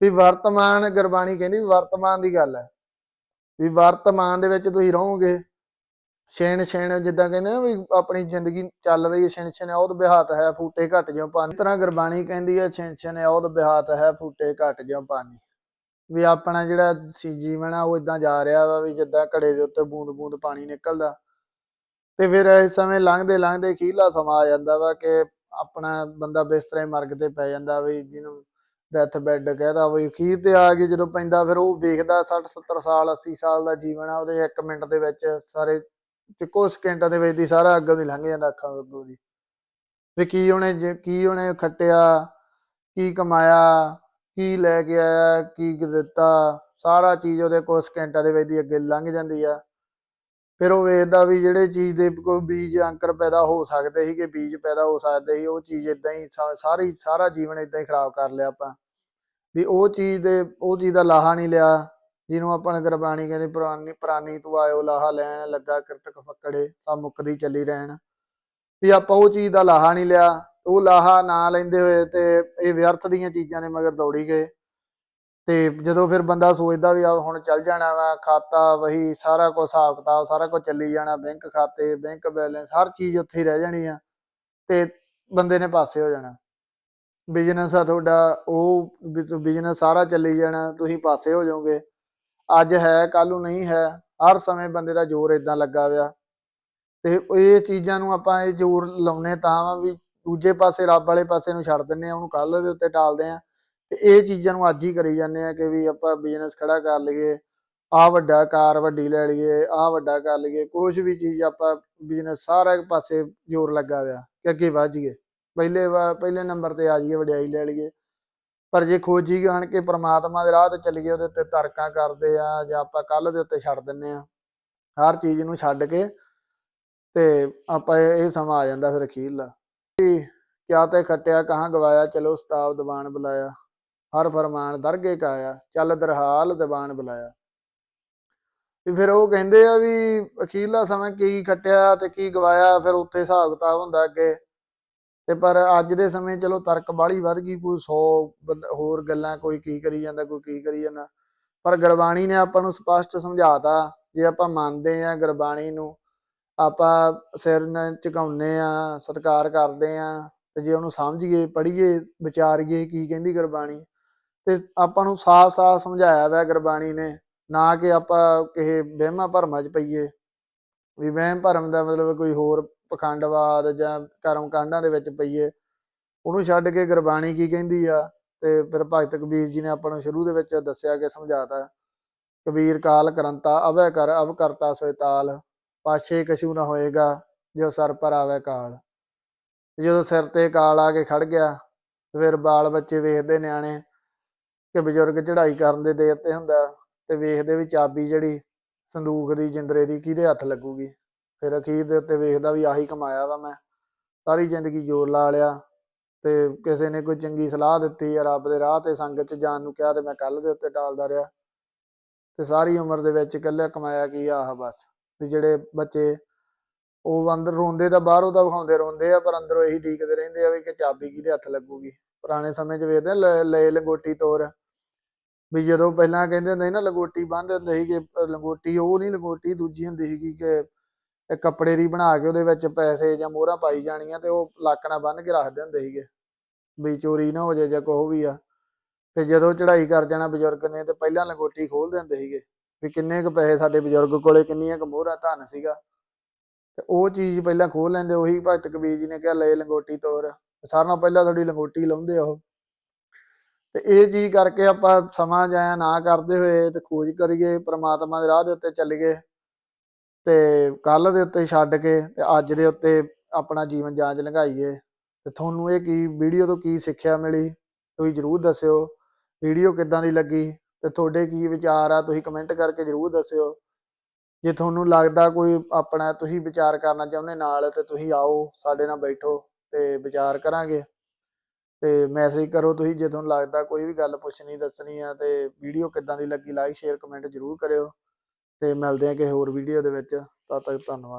ਵੀ ਵਰਤਮਾਨ ਗੁਰਬਾਣੀ ਕਹਿੰਦੀ ਵੀ ਵਰਤਮਾਨ ਦੀ ਗੱਲ ਹੈ ਵੀ ਵਰਤਮਾਨ ਦੇ ਵਿੱਚ ਤੁਸੀਂ ਰਹੋਗੇ ਛੇਣ ਛੇਣ ਜਿੱਦਾਂ ਕਹਿੰਦੇ ਆ ਵੀ ਆਪਣੀ ਜ਼ਿੰਦਗੀ ਚੱਲ ਰਹੀ ਹੈ ਛਿਣ ਛਿਣ ਔਦ ਬਿਹਾਤ ਹੈ, ਫੂਟੇ ਘਟ ਜਿਉ ਪਾਣੀ। ਤਰ੍ਹਾਂ ਗੁਰਬਾਣੀ ਕਹਿੰਦੀ ਹੈ ਛਿਣ ਛਿਣ ਔਦ ਬਿਹਾਤ ਹੈ, ਫੂਟੇ ਘਟ ਜਿਉ ਪਾਣੀ। ਵੀ ਆਪਣਾ ਜਿਹੜਾ ਸੀ ਜੀਵਨ ਆ, ਉਹ ਇਦਾਂ ਜਾ ਰਿਹਾ ਵਾ ਵੀ ਜਿੱਦਾਂ ਘੜੇ ਦੇ ਉੱਤੇ ਬੂੰਦ ਬੂੰਦ ਪਾਣੀ ਨਿਕਲਦਾ। ਤੇ ਫਿਰ ਇਸ ਸਮੇਂ ਲੰਘਦੇ ਲੰਘਦੇ ਖੀਲਾ ਸਮਾਂ ਆ ਜਾਂਦਾ ਵਾ ਕਿ ਆਪਣਾ ਬੰਦਾ ਬਿਸਤਰੇ ਮਰਗ ਤੇ ਪੈ ਜਾਂਦਾ ਵੀ ਜਿਹਨੂੰ ਡੈਥ ਬੈੱਡ ਕਹਿਦਾ ਵੀ, ਅਖੀਰ ਤੇ ਆ ਕੇ ਜਦੋਂ ਪੈਂਦਾ ਫਿਰ ਉਹ ਵੇਖਦਾ 60 70 ਸਾਲ 80 ਸਾਲ ਦਾ ਜੀਵਨ ਆ, ਉਹਦੇ 1 ਮਿੰਟ ਦੇ ਵਿੱਚ ਸਾਰੇ ਤੇ ਇੱਕੋ ਸਕਿੰਟਾਂ ਦੇ ਵਿੱਚ ਦੀ ਸਾਰਾ ਅੱਗੋਂ ਦੀ ਲੰਘ ਜਾਂਦਾ ਅੱਖਾਂ ਅੱਗੋਂ ਦੀ। ਵੀ ਕੀ ਉਹਨੇ ਕੀ ਉਹਨੇ ਖੱਟਿਆ, ਕੀ ਕਮਾਇਆ, ਕੀ ਲੈ ਕੇ ਆਇਆ, ਕੀ ਦਿੱਤਾ, ਸਾਰਾ ਚੀਜ਼ ਉਹਦੇ ਕੋਲ ਸਕਿੰਟਾਂ ਦੇ ਵਿੱਚ ਦੀ ਅੱਗੇ ਲੰਘ ਜਾਂਦੀ ਆ। ਫਿਰ ਉਹ ਵੇਖਦਾ ਵੀ ਜਿਹੜੇ ਚੀਜ਼ ਦੇ ਕੋਈ ਬੀਜ ਅੰਕਰ ਪੈਦਾ ਹੋ ਸਕਦੇ ਸੀ ਕਿ ਬੀਜ ਪੈਦਾ ਹੋ ਸਕਦੇ ਸੀ, ਉਹ ਚੀਜ਼ ਇਦਾਂ ਹੀ ਸਾਰੀ, ਸਾਰਾ ਜੀਵਨ ਇਦਾਂ ਹੀ ਖਰਾਬ ਕਰ ਲਿਆ ਆਪਾਂ। ਵੀ ਉਹ ਚੀਜ਼ ਦੇ, ਉਹ ਚੀਜ਼ ਦਾ ਲਾਹਾ ਨਹੀਂ ਲਿਆ। ਜਿਹਨੂੰ ਆਪਾਂ ਨੇ ਗੁਰਬਾਣੀ ਕਹਿੰਦੇ, ਪੁਰਾਣੀ ਪੁਰਾਣੀ ਤੂੰ ਆਇਓ, ਲਾਹਾ ਲੈਣ, ਲੱਗਾ ਕਿਰਤਕ ਫੱਕੜੇ, ਸਭ ਮੁੱਕਦੀ ਚੱਲੀ ਰਹਿਣ। ਵੀ ਆਪਾਂ ਉਹ ਚੀਜ਼ ਦਾ ਲਾਹਾ ਨਹੀਂ ਲਿਆ, ਉਹ ਲਾਹਾ ਨਾ ਲੈਂਦੇ ਹੋਏ ਤੇ ਇਹ ਵਿਅਰਥ ਦੀਆਂ ਚੀਜ਼ਾਂ ਨੇ ਮਗਰ ਦੌੜੀ ਗਏ। ਤੇ ਜਦੋਂ ਫਿਰ ਬੰਦਾ ਸੋਚਦਾ ਵੀ ਆ, ਹੁਣ ਚੱਲ ਜਾਣਾ ਵਾ, ਖਾਤਾ, ਵਹੀ, ਸਾਰਾ ਕੁਝ ਹਿਸਾਬ ਕਿਤਾਬ, ਸਾਰਾ ਕੁਝ ਚੱਲੀ ਜਾਣਾ, ਬੈਂਕ ਖਾਤੇ, ਬੈਂਕ ਬੈਲੈਂਸ, ਹਰ ਚੀਜ਼ ਉੱਥੇ ਹੀ ਰਹਿ ਜਾਣੀ ਆ, ਤੇ ਬੰਦੇ ਨੇ ਪਾਸੇ ਹੋ ਜਾਣਾ। ਬਿਜ਼ਨਸ ਆ ਤੁਹਾਡਾ, ਉਹ ਬਿਜ਼ਨਸ ਸਾਰਾ ਚੱਲੀ ਜਾਣਾ, ਤੁਸੀਂ ਪਾਸੇ ਹੋ ਜਾਓਗੇ। ਅੱਜ ਹੈ ਕੱਲ ਨੂੰ ਨਹੀਂ ਹੈ, ਹਰ ਸਮੇਂ ਬੰਦੇ ਦਾ ਜ਼ੋਰ ਇਦਾਂ ਲੱਗਾ ਹੋਇਆ। ਤੇ ਇਹ ਚੀਜ਼ਾਂ ਨੂੰ ਆਪਾਂ ਇਹ ਜ਼ੋਰ ਲਾਉਨੇ ਤਾਂ ਵੀ ਦੂਜੇ ਪਾਸੇ, ਰੱਬ ਵਾਲੇ ਪਾਸੇ ਨੂੰ ਛੱਡ ਦਿੰਨੇ ਆ ਉਹਨੂੰ ਕੱਲ ਦੇ ਉੱਤੇ ਟਾਲਦੇ ਆ ਤੇ ਇਹ ਚੀਜ਼ਾਂ ਨੂੰ ਅੱਜ ਹੀ ਕਰੀ ਜਾਂਦੇ ਆ ਕਿ ਵੀ ਆਪਾਂ ਬਿਜ਼ਨਸ ਖੜਾ ਕਰ ਲਈਏ ਆ ਵੱਡਾ ਕਾਰ ਵੱਡੀ ਲੈ ਲਈਏ ਆ ਵੱਡਾ ਕਰ ਲਈਏ ਕੁਝ ਵੀ ਚੀਜ਼ ਆਪਾਂ ਬਿਜ਼ਨਸ ਸਾਰਾ ਪਾਸੇ ਜ਼ੋਰ ਲੱਗਾ ਹੋਇਆ ਕਿ ਅੱਗੇ ਵਧ ਜਾਈਏ। ਪਹਿਲੇ ਵਾ- ਪਹਿਲੇ ਨੰਬਰ ਤੇ ਆ ਜਾਈਏ, ਵਡਿਆਈ ਲੈ ਲਈਏ। ਪਰ ਜੇ ਖੋਜੀ ਗਾਣ ਕੇ ਪ੍ਰਮਾਤਮਾ ਦੇ ਰਾਹ ਤੇ ਚੱਲੀਏ, ਉਹਦੇ ਉੱਤੇ ਤਰਕਾਂ ਕਰਦੇ ਆ, ਜਾਂ ਆਪਾਂ ਕੱਲ ਦੇ ਉੱਤੇ ਛੱਡ ਦਿੰਨੇ ਆ। ਹਰ ਚੀਜ਼ ਨੂੰ ਛੱਡ ਕੇ ਤੇ ਆਪਾਂ ਇਹ ਸਮਾਂ ਆ ਜਾਂਦਾ ਫਿਰ ਅਖੀਰਲਾ ਕਿ ਕਿਆ ਤੇ ਖੱਟਿਆ, ਕਹਾਂ ਗਵਾਇਆ, ਚਲੋ ਉਸਤਾਬ ਦੀਵਾਨ ਬੁਲਾਇਆ। ਹਰ ਫਰਮਾਨ ਦਰਗੇ ਕਾਇਆ, ਚੱਲ ਦਰਹਾਲ ਦੀਵਾਨ ਬੁਲਾਇਆ। ਤੇ ਫਿਰ ਉਹ ਕਹਿੰਦੇ ਆ ਵੀ ਅਖੀਰਲਾ ਸਮਾਂ ਕੀ ਖੱਟਿਆ ਤੇ ਕੀ ਗਵਾਇਆ, ਫਿਰ ਉੱਥੇ ਹਿਸਾਬ ਕਿਤਾਬ ਹੁੰਦਾ ਅੱਗੇ। ਤੇ ਪਰ ਅੱਜ ਦੇ ਸਮੇਂ ਚਲੋ ਤਰਕ ਬਾਹਲੀ ਵੱਧ ਗਈ, ਕੋਈ 100 ਹੋਰ ਗੱਲਾਂ, ਕੋਈ ਕੀ ਕਰੀ ਜਾਂਦਾ, ਕੋਈ ਕੀ ਕਰੀ ਜਾਂਦਾ। ਪਰ ਗੁਰਬਾਣੀ ਨੇ ਆਪਾਂ ਨੂੰ ਸਪਸ਼ਟ ਸਮਝਾਤਾ, ਜੇ ਆਪਾਂ ਮੰਨਦੇ ਆ ਗੁਰਬਾਣੀ ਨੂੰ, ਆਪਾਂ ਸਿਰ ਨਾਲ ਝੁਕਾਉਂਦੇ ਆ ਸਤਿਕਾਰ ਕਰਦੇ ਆ ਤੇ ਜੇ ਉਹਨੂੰ ਸਮਝੀਏ, ਪੜ੍ਹੀਏ, ਵਿਚਾਰੀਏ ਕੀ ਕਹਿੰਦੀ ਗੁਰਬਾਣੀ, ਤੇ ਆਪਾਂ ਨੂੰ ਸਾਫ਼-ਸਾਫ਼ ਸਮਝਾਇਆ ਹੋਇਆ ਗੁਰਬਾਣੀ ਨੇ, ਨਾ ਕਿ ਆਪਾਂ ਕਿਸੇ ਵਹਿਮਾਂ ਭਰਮਾਂ 'ਚ ਪਈਏ। ਵੀ ਵਹਿਮ ਭਰਮ ਦਾ ਮਤਲਬ ਕੋਈ ਹੋਰ ਪਖੰਡਵਾਦ ਜਾਂ ਕਰਮ ਕਾਂਡਾਂ ਦੇ ਵਿੱਚ ਪਈਏ, ਉਹਨੂੰ ਛੱਡ ਕੇ ਗੁਰਬਾਣੀ ਕੀ ਕਹਿੰਦੀ ਆ? ਤੇ ਫਿਰ ਭਗਤ ਕਬੀਰ ਜੀ ਨੇ ਆਪਾਂ ਨੂੰ ਸ਼ੁਰੂ ਦੇ ਵਿੱਚ ਦੱਸਿਆ ਕਿ ਸਮਝਾਤਾ, ਕਬੀਰ ਕਾਲ ਕਰੰਤਾ ਅਵੈ ਕਰ, ਅਵ ਕਰਤਾ ਸੋਇ ਤਾਲ, ਪਾਛੇ ਕਛੂ ਨਾ ਹੋਏਗਾ ਜੋ ਸਰ ਪਰ ਆਵੇ ਕਾਲ। ਜਦੋਂ ਸਿਰ ਤੇ ਕਾਲ ਆ ਕੇ ਖੜ ਗਿਆ, ਫਿਰ ਬਾਲ ਬੱਚੇ ਵੇਖਦੇ ਨਿਆਣੇ ਕਿ ਬਜ਼ੁਰਗ ਚੜ੍ਹਾਈ ਕਰਨ ਦੇ ਦੇਰ ਤੇ ਹੁੰਦਾ ਤੇ ਵੇਖਦੇ ਵੀ ਚਾਬੀ ਜਿਹੜੀ ਸੰਦੂਕ ਦੀ, ਜਿੰਦਰੇ ਦੀ ਕਿਹਦੇ ਹੱਥ ਲੱਗੂਗੀ। ਫਿਰ ਅਖੀਰ ਦੇ ਉੱਤੇ ਵੇਖਦਾ ਵੀ ਆਹੀ ਕਮਾਇਆ ਵਾ ਮੈਂ। ਸਾਰੀ ਜ਼ਿੰਦਗੀ ਜ਼ੋਰ ਲਾ ਲਿਆ ਤੇ ਕਿਸੇ ਨੇ ਕੋਈ ਚੰਗੀ ਸਲਾਹ ਦਿੱਤੀ ਆ ਰੱਬ ਦੇ ਰਾਹ ਤੇ ਸੰਗਤ ਚ ਜਾਣ ਨੂੰ ਕਿਹਾ ਤੇ ਮੈਂ ਕੱਲ ਦੇ ਉੱਤੇ ਟਾਲਦਾ ਰਿਹਾ। ਤੇ ਸਾਰੀ ਉਮਰ ਦੇ ਵਿੱਚ ਇਕੱਲੇ ਕਮਾਇਆ ਕੀ ਆਹ ਬਸ। ਵੀ ਜਿਹੜੇ ਬੱਚੇ ਉਹ ਅੰਦਰ ਰੋਂਦੇ ਤਾਂ ਬਾਹਰੋਂ ਤਾਂ ਵਿਖਾਉਂਦੇ ਰੋਂਦੇ ਆ ਪਰ ਅੰਦਰੋਂ ਇਹੀ ਡੀਕਦੇ ਰਹਿੰਦੇ ਆ ਵੀ ਕਿ ਚਾਬੀ ਕਿਹਦੇ ਹੱਥ ਲੱਗੂਗੀ। ਪੁਰਾਣੇ ਸਮੇਂ 'ਚ ਵੇਖਦੇ ਆ, ਲੈ ਲੰਗੋਟੀ ਤੋਰ। ਵੀ ਜਦੋਂ ਪਹਿਲਾਂ ਕਹਿੰਦੇ ਹੁੰਦੇ ਸੀ ਨਾ ਲੰਗੋਟੀ ਬੰਨ੍ਹਦੇ ਹੁੰਦੇ ਸੀ ਕਿ ਲੰਗੋਟੀ ਉਹ ਨਹੀਂ ਲੰਗੋਟੀ ਦੂਜੀ ਹੁੰਦੀ ਸੀਗੀ ਕਿ ਇਹ ਕੱਪੜੇ ਦੀ ਬਣਾ ਕੇ ਉਹਦੇ ਵਿੱਚ ਪੈਸੇ ਜਾਂ ਮੋਹਰਾਂ ਪਾਈ ਜਾਣੀਆਂ ਤੇ ਉਹ ਲਾਕਣਾ ਨਾਲ ਬੰਨ੍ਹ ਕੇ ਰੱਖਦੇ ਹੁੰਦੇ ਸੀਗੇ। ਵੀ ਚੋਰੀ ਨਾ ਹੋ ਜਾਏ ਜਾਂ ਕੁਛ ਵੀ ਆ। ਤੇ ਜਦੋਂ ਚੜ੍ਹਾਈ ਕਰ ਜਾਣਾ ਬਜ਼ੁਰਗ ਨੇ ਤੇ ਪਹਿਲਾਂ ਲੰਗੋਟੀ ਖੋਲ ਦਿੰਦੇ ਸੀਗੇ। ਵੀ ਕਿੰਨੇ ਕੁ ਪੈਸੇ ਸਾਡੇ ਬਜ਼ੁਰਗ ਕੋਲੇ, ਕਿੰਨੀਆਂ ਕੁ ਮੋਹਰਾਂ ਧਨ ਸੀਗਾ। ਤੇ ਉਹ ਚੀਜ਼ ਪਹਿਲਾਂ ਖੋਲ ਲੈਂਦੇ, ਉਹੀ ਭਗਤ ਕਬੀਰ ਜੀ ਨੇ ਕਿਹਾ, ਲੈ ਲੰਗੋਟੀ ਤੋਰ। ਸਾਰਿਆਂ ਨਾਲੋਂ ਪਹਿਲਾਂ ਤੁਹਾਡੀ ਲੰਗੋਟੀ ਲਾਉਂਦੇ ਉਹ। ਤੇ ਇਹ ਚੀਜ਼ ਕਰਕੇ ਆਪਾਂ ਸਮਾਂ ਜਾਇਆ ਨਾ ਕਰਦੇ ਹੋਏ ਤੇ ਖੋਜ ਕਰੀਏ, ਪ੍ਰਮਾਤਮਾ ਦੇ ਰਾਹ ਦੇ ਉੱਤੇ ਚੱਲੀਏ। ਤੇ ਕੱਲ ਦੇ ਉੱਤੇ ਛੱਡ ਕੇ ਤੇ ਅੱਜ ਦੇ ਉੱਤੇ ਆਪਣਾ ਜੀਵਨ ਜਾਂਚ ਲੰਘਾਈਏ। ਤੇ ਤੁਹਾਨੂੰ ਇਹ ਕੀ, ਵੀਡੀਓ ਤੋਂ ਕੀ ਸਿੱਖਿਆ ਮਿਲੀ, ਤੁਸੀਂ ਜਰੂਰ ਦੱਸਿਓ। ਵੀਡੀਓ ਕਿੱਦਾਂ ਦੀ ਲੱਗੀ? ਤੇ ਤੁਹਾਡੇ ਕੀ ਵਿਚਾਰ ਆ, ਤੁਸੀਂ ਕਮੈਂਟ ਕਰਕੇ ਜਰੂਰ ਦੱਸਿਓ। ਜੇ ਤੁਹਾਨੂੰ ਲੱਗਦਾ ਕੋਈ ਆਪਣਾ ਤੁਸੀਂ ਵਿਚਾਰ ਕਰਨਾ ਚਾਹੁੰਦੇ ਨਾਲ, ਤੇ ਤੁਸੀਂ ਆਓ, ਸਾਡੇ ਨਾਲ ਬੈਠੋ ਤੇ ਵਿਚਾਰ ਕਰਾਂਗੇ। ਤੇ ਮੈਸੇਜ ਕਰੋ ਤੁਸੀਂ, ਜੇ ਤੁਹਾਨੂੰ ਲੱਗਦਾ ਕੋਈ ਵੀ ਗੱਲ ਪੁੱਛਣੀ, ਦੱਸਣੀ ਆ, ਤੇ ਵੀਡੀਓ ਕਿੱਦਾਂ ਦੀ ਲੱਗੀ ਲਾਈਕ ਸ਼ੇਅਰ ਕਮੈਂਟ ਜਰੂਰ ਕਰਿਓ। ਤੇ ਮਿਲਦੇ ਆ ਕਿਸੇ ਹੋਰ ਵੀਡੀਓ ਦੇ ਵਿੱਚ ਤਦ ਤੱਕ ਧੰਨਵਾਦ।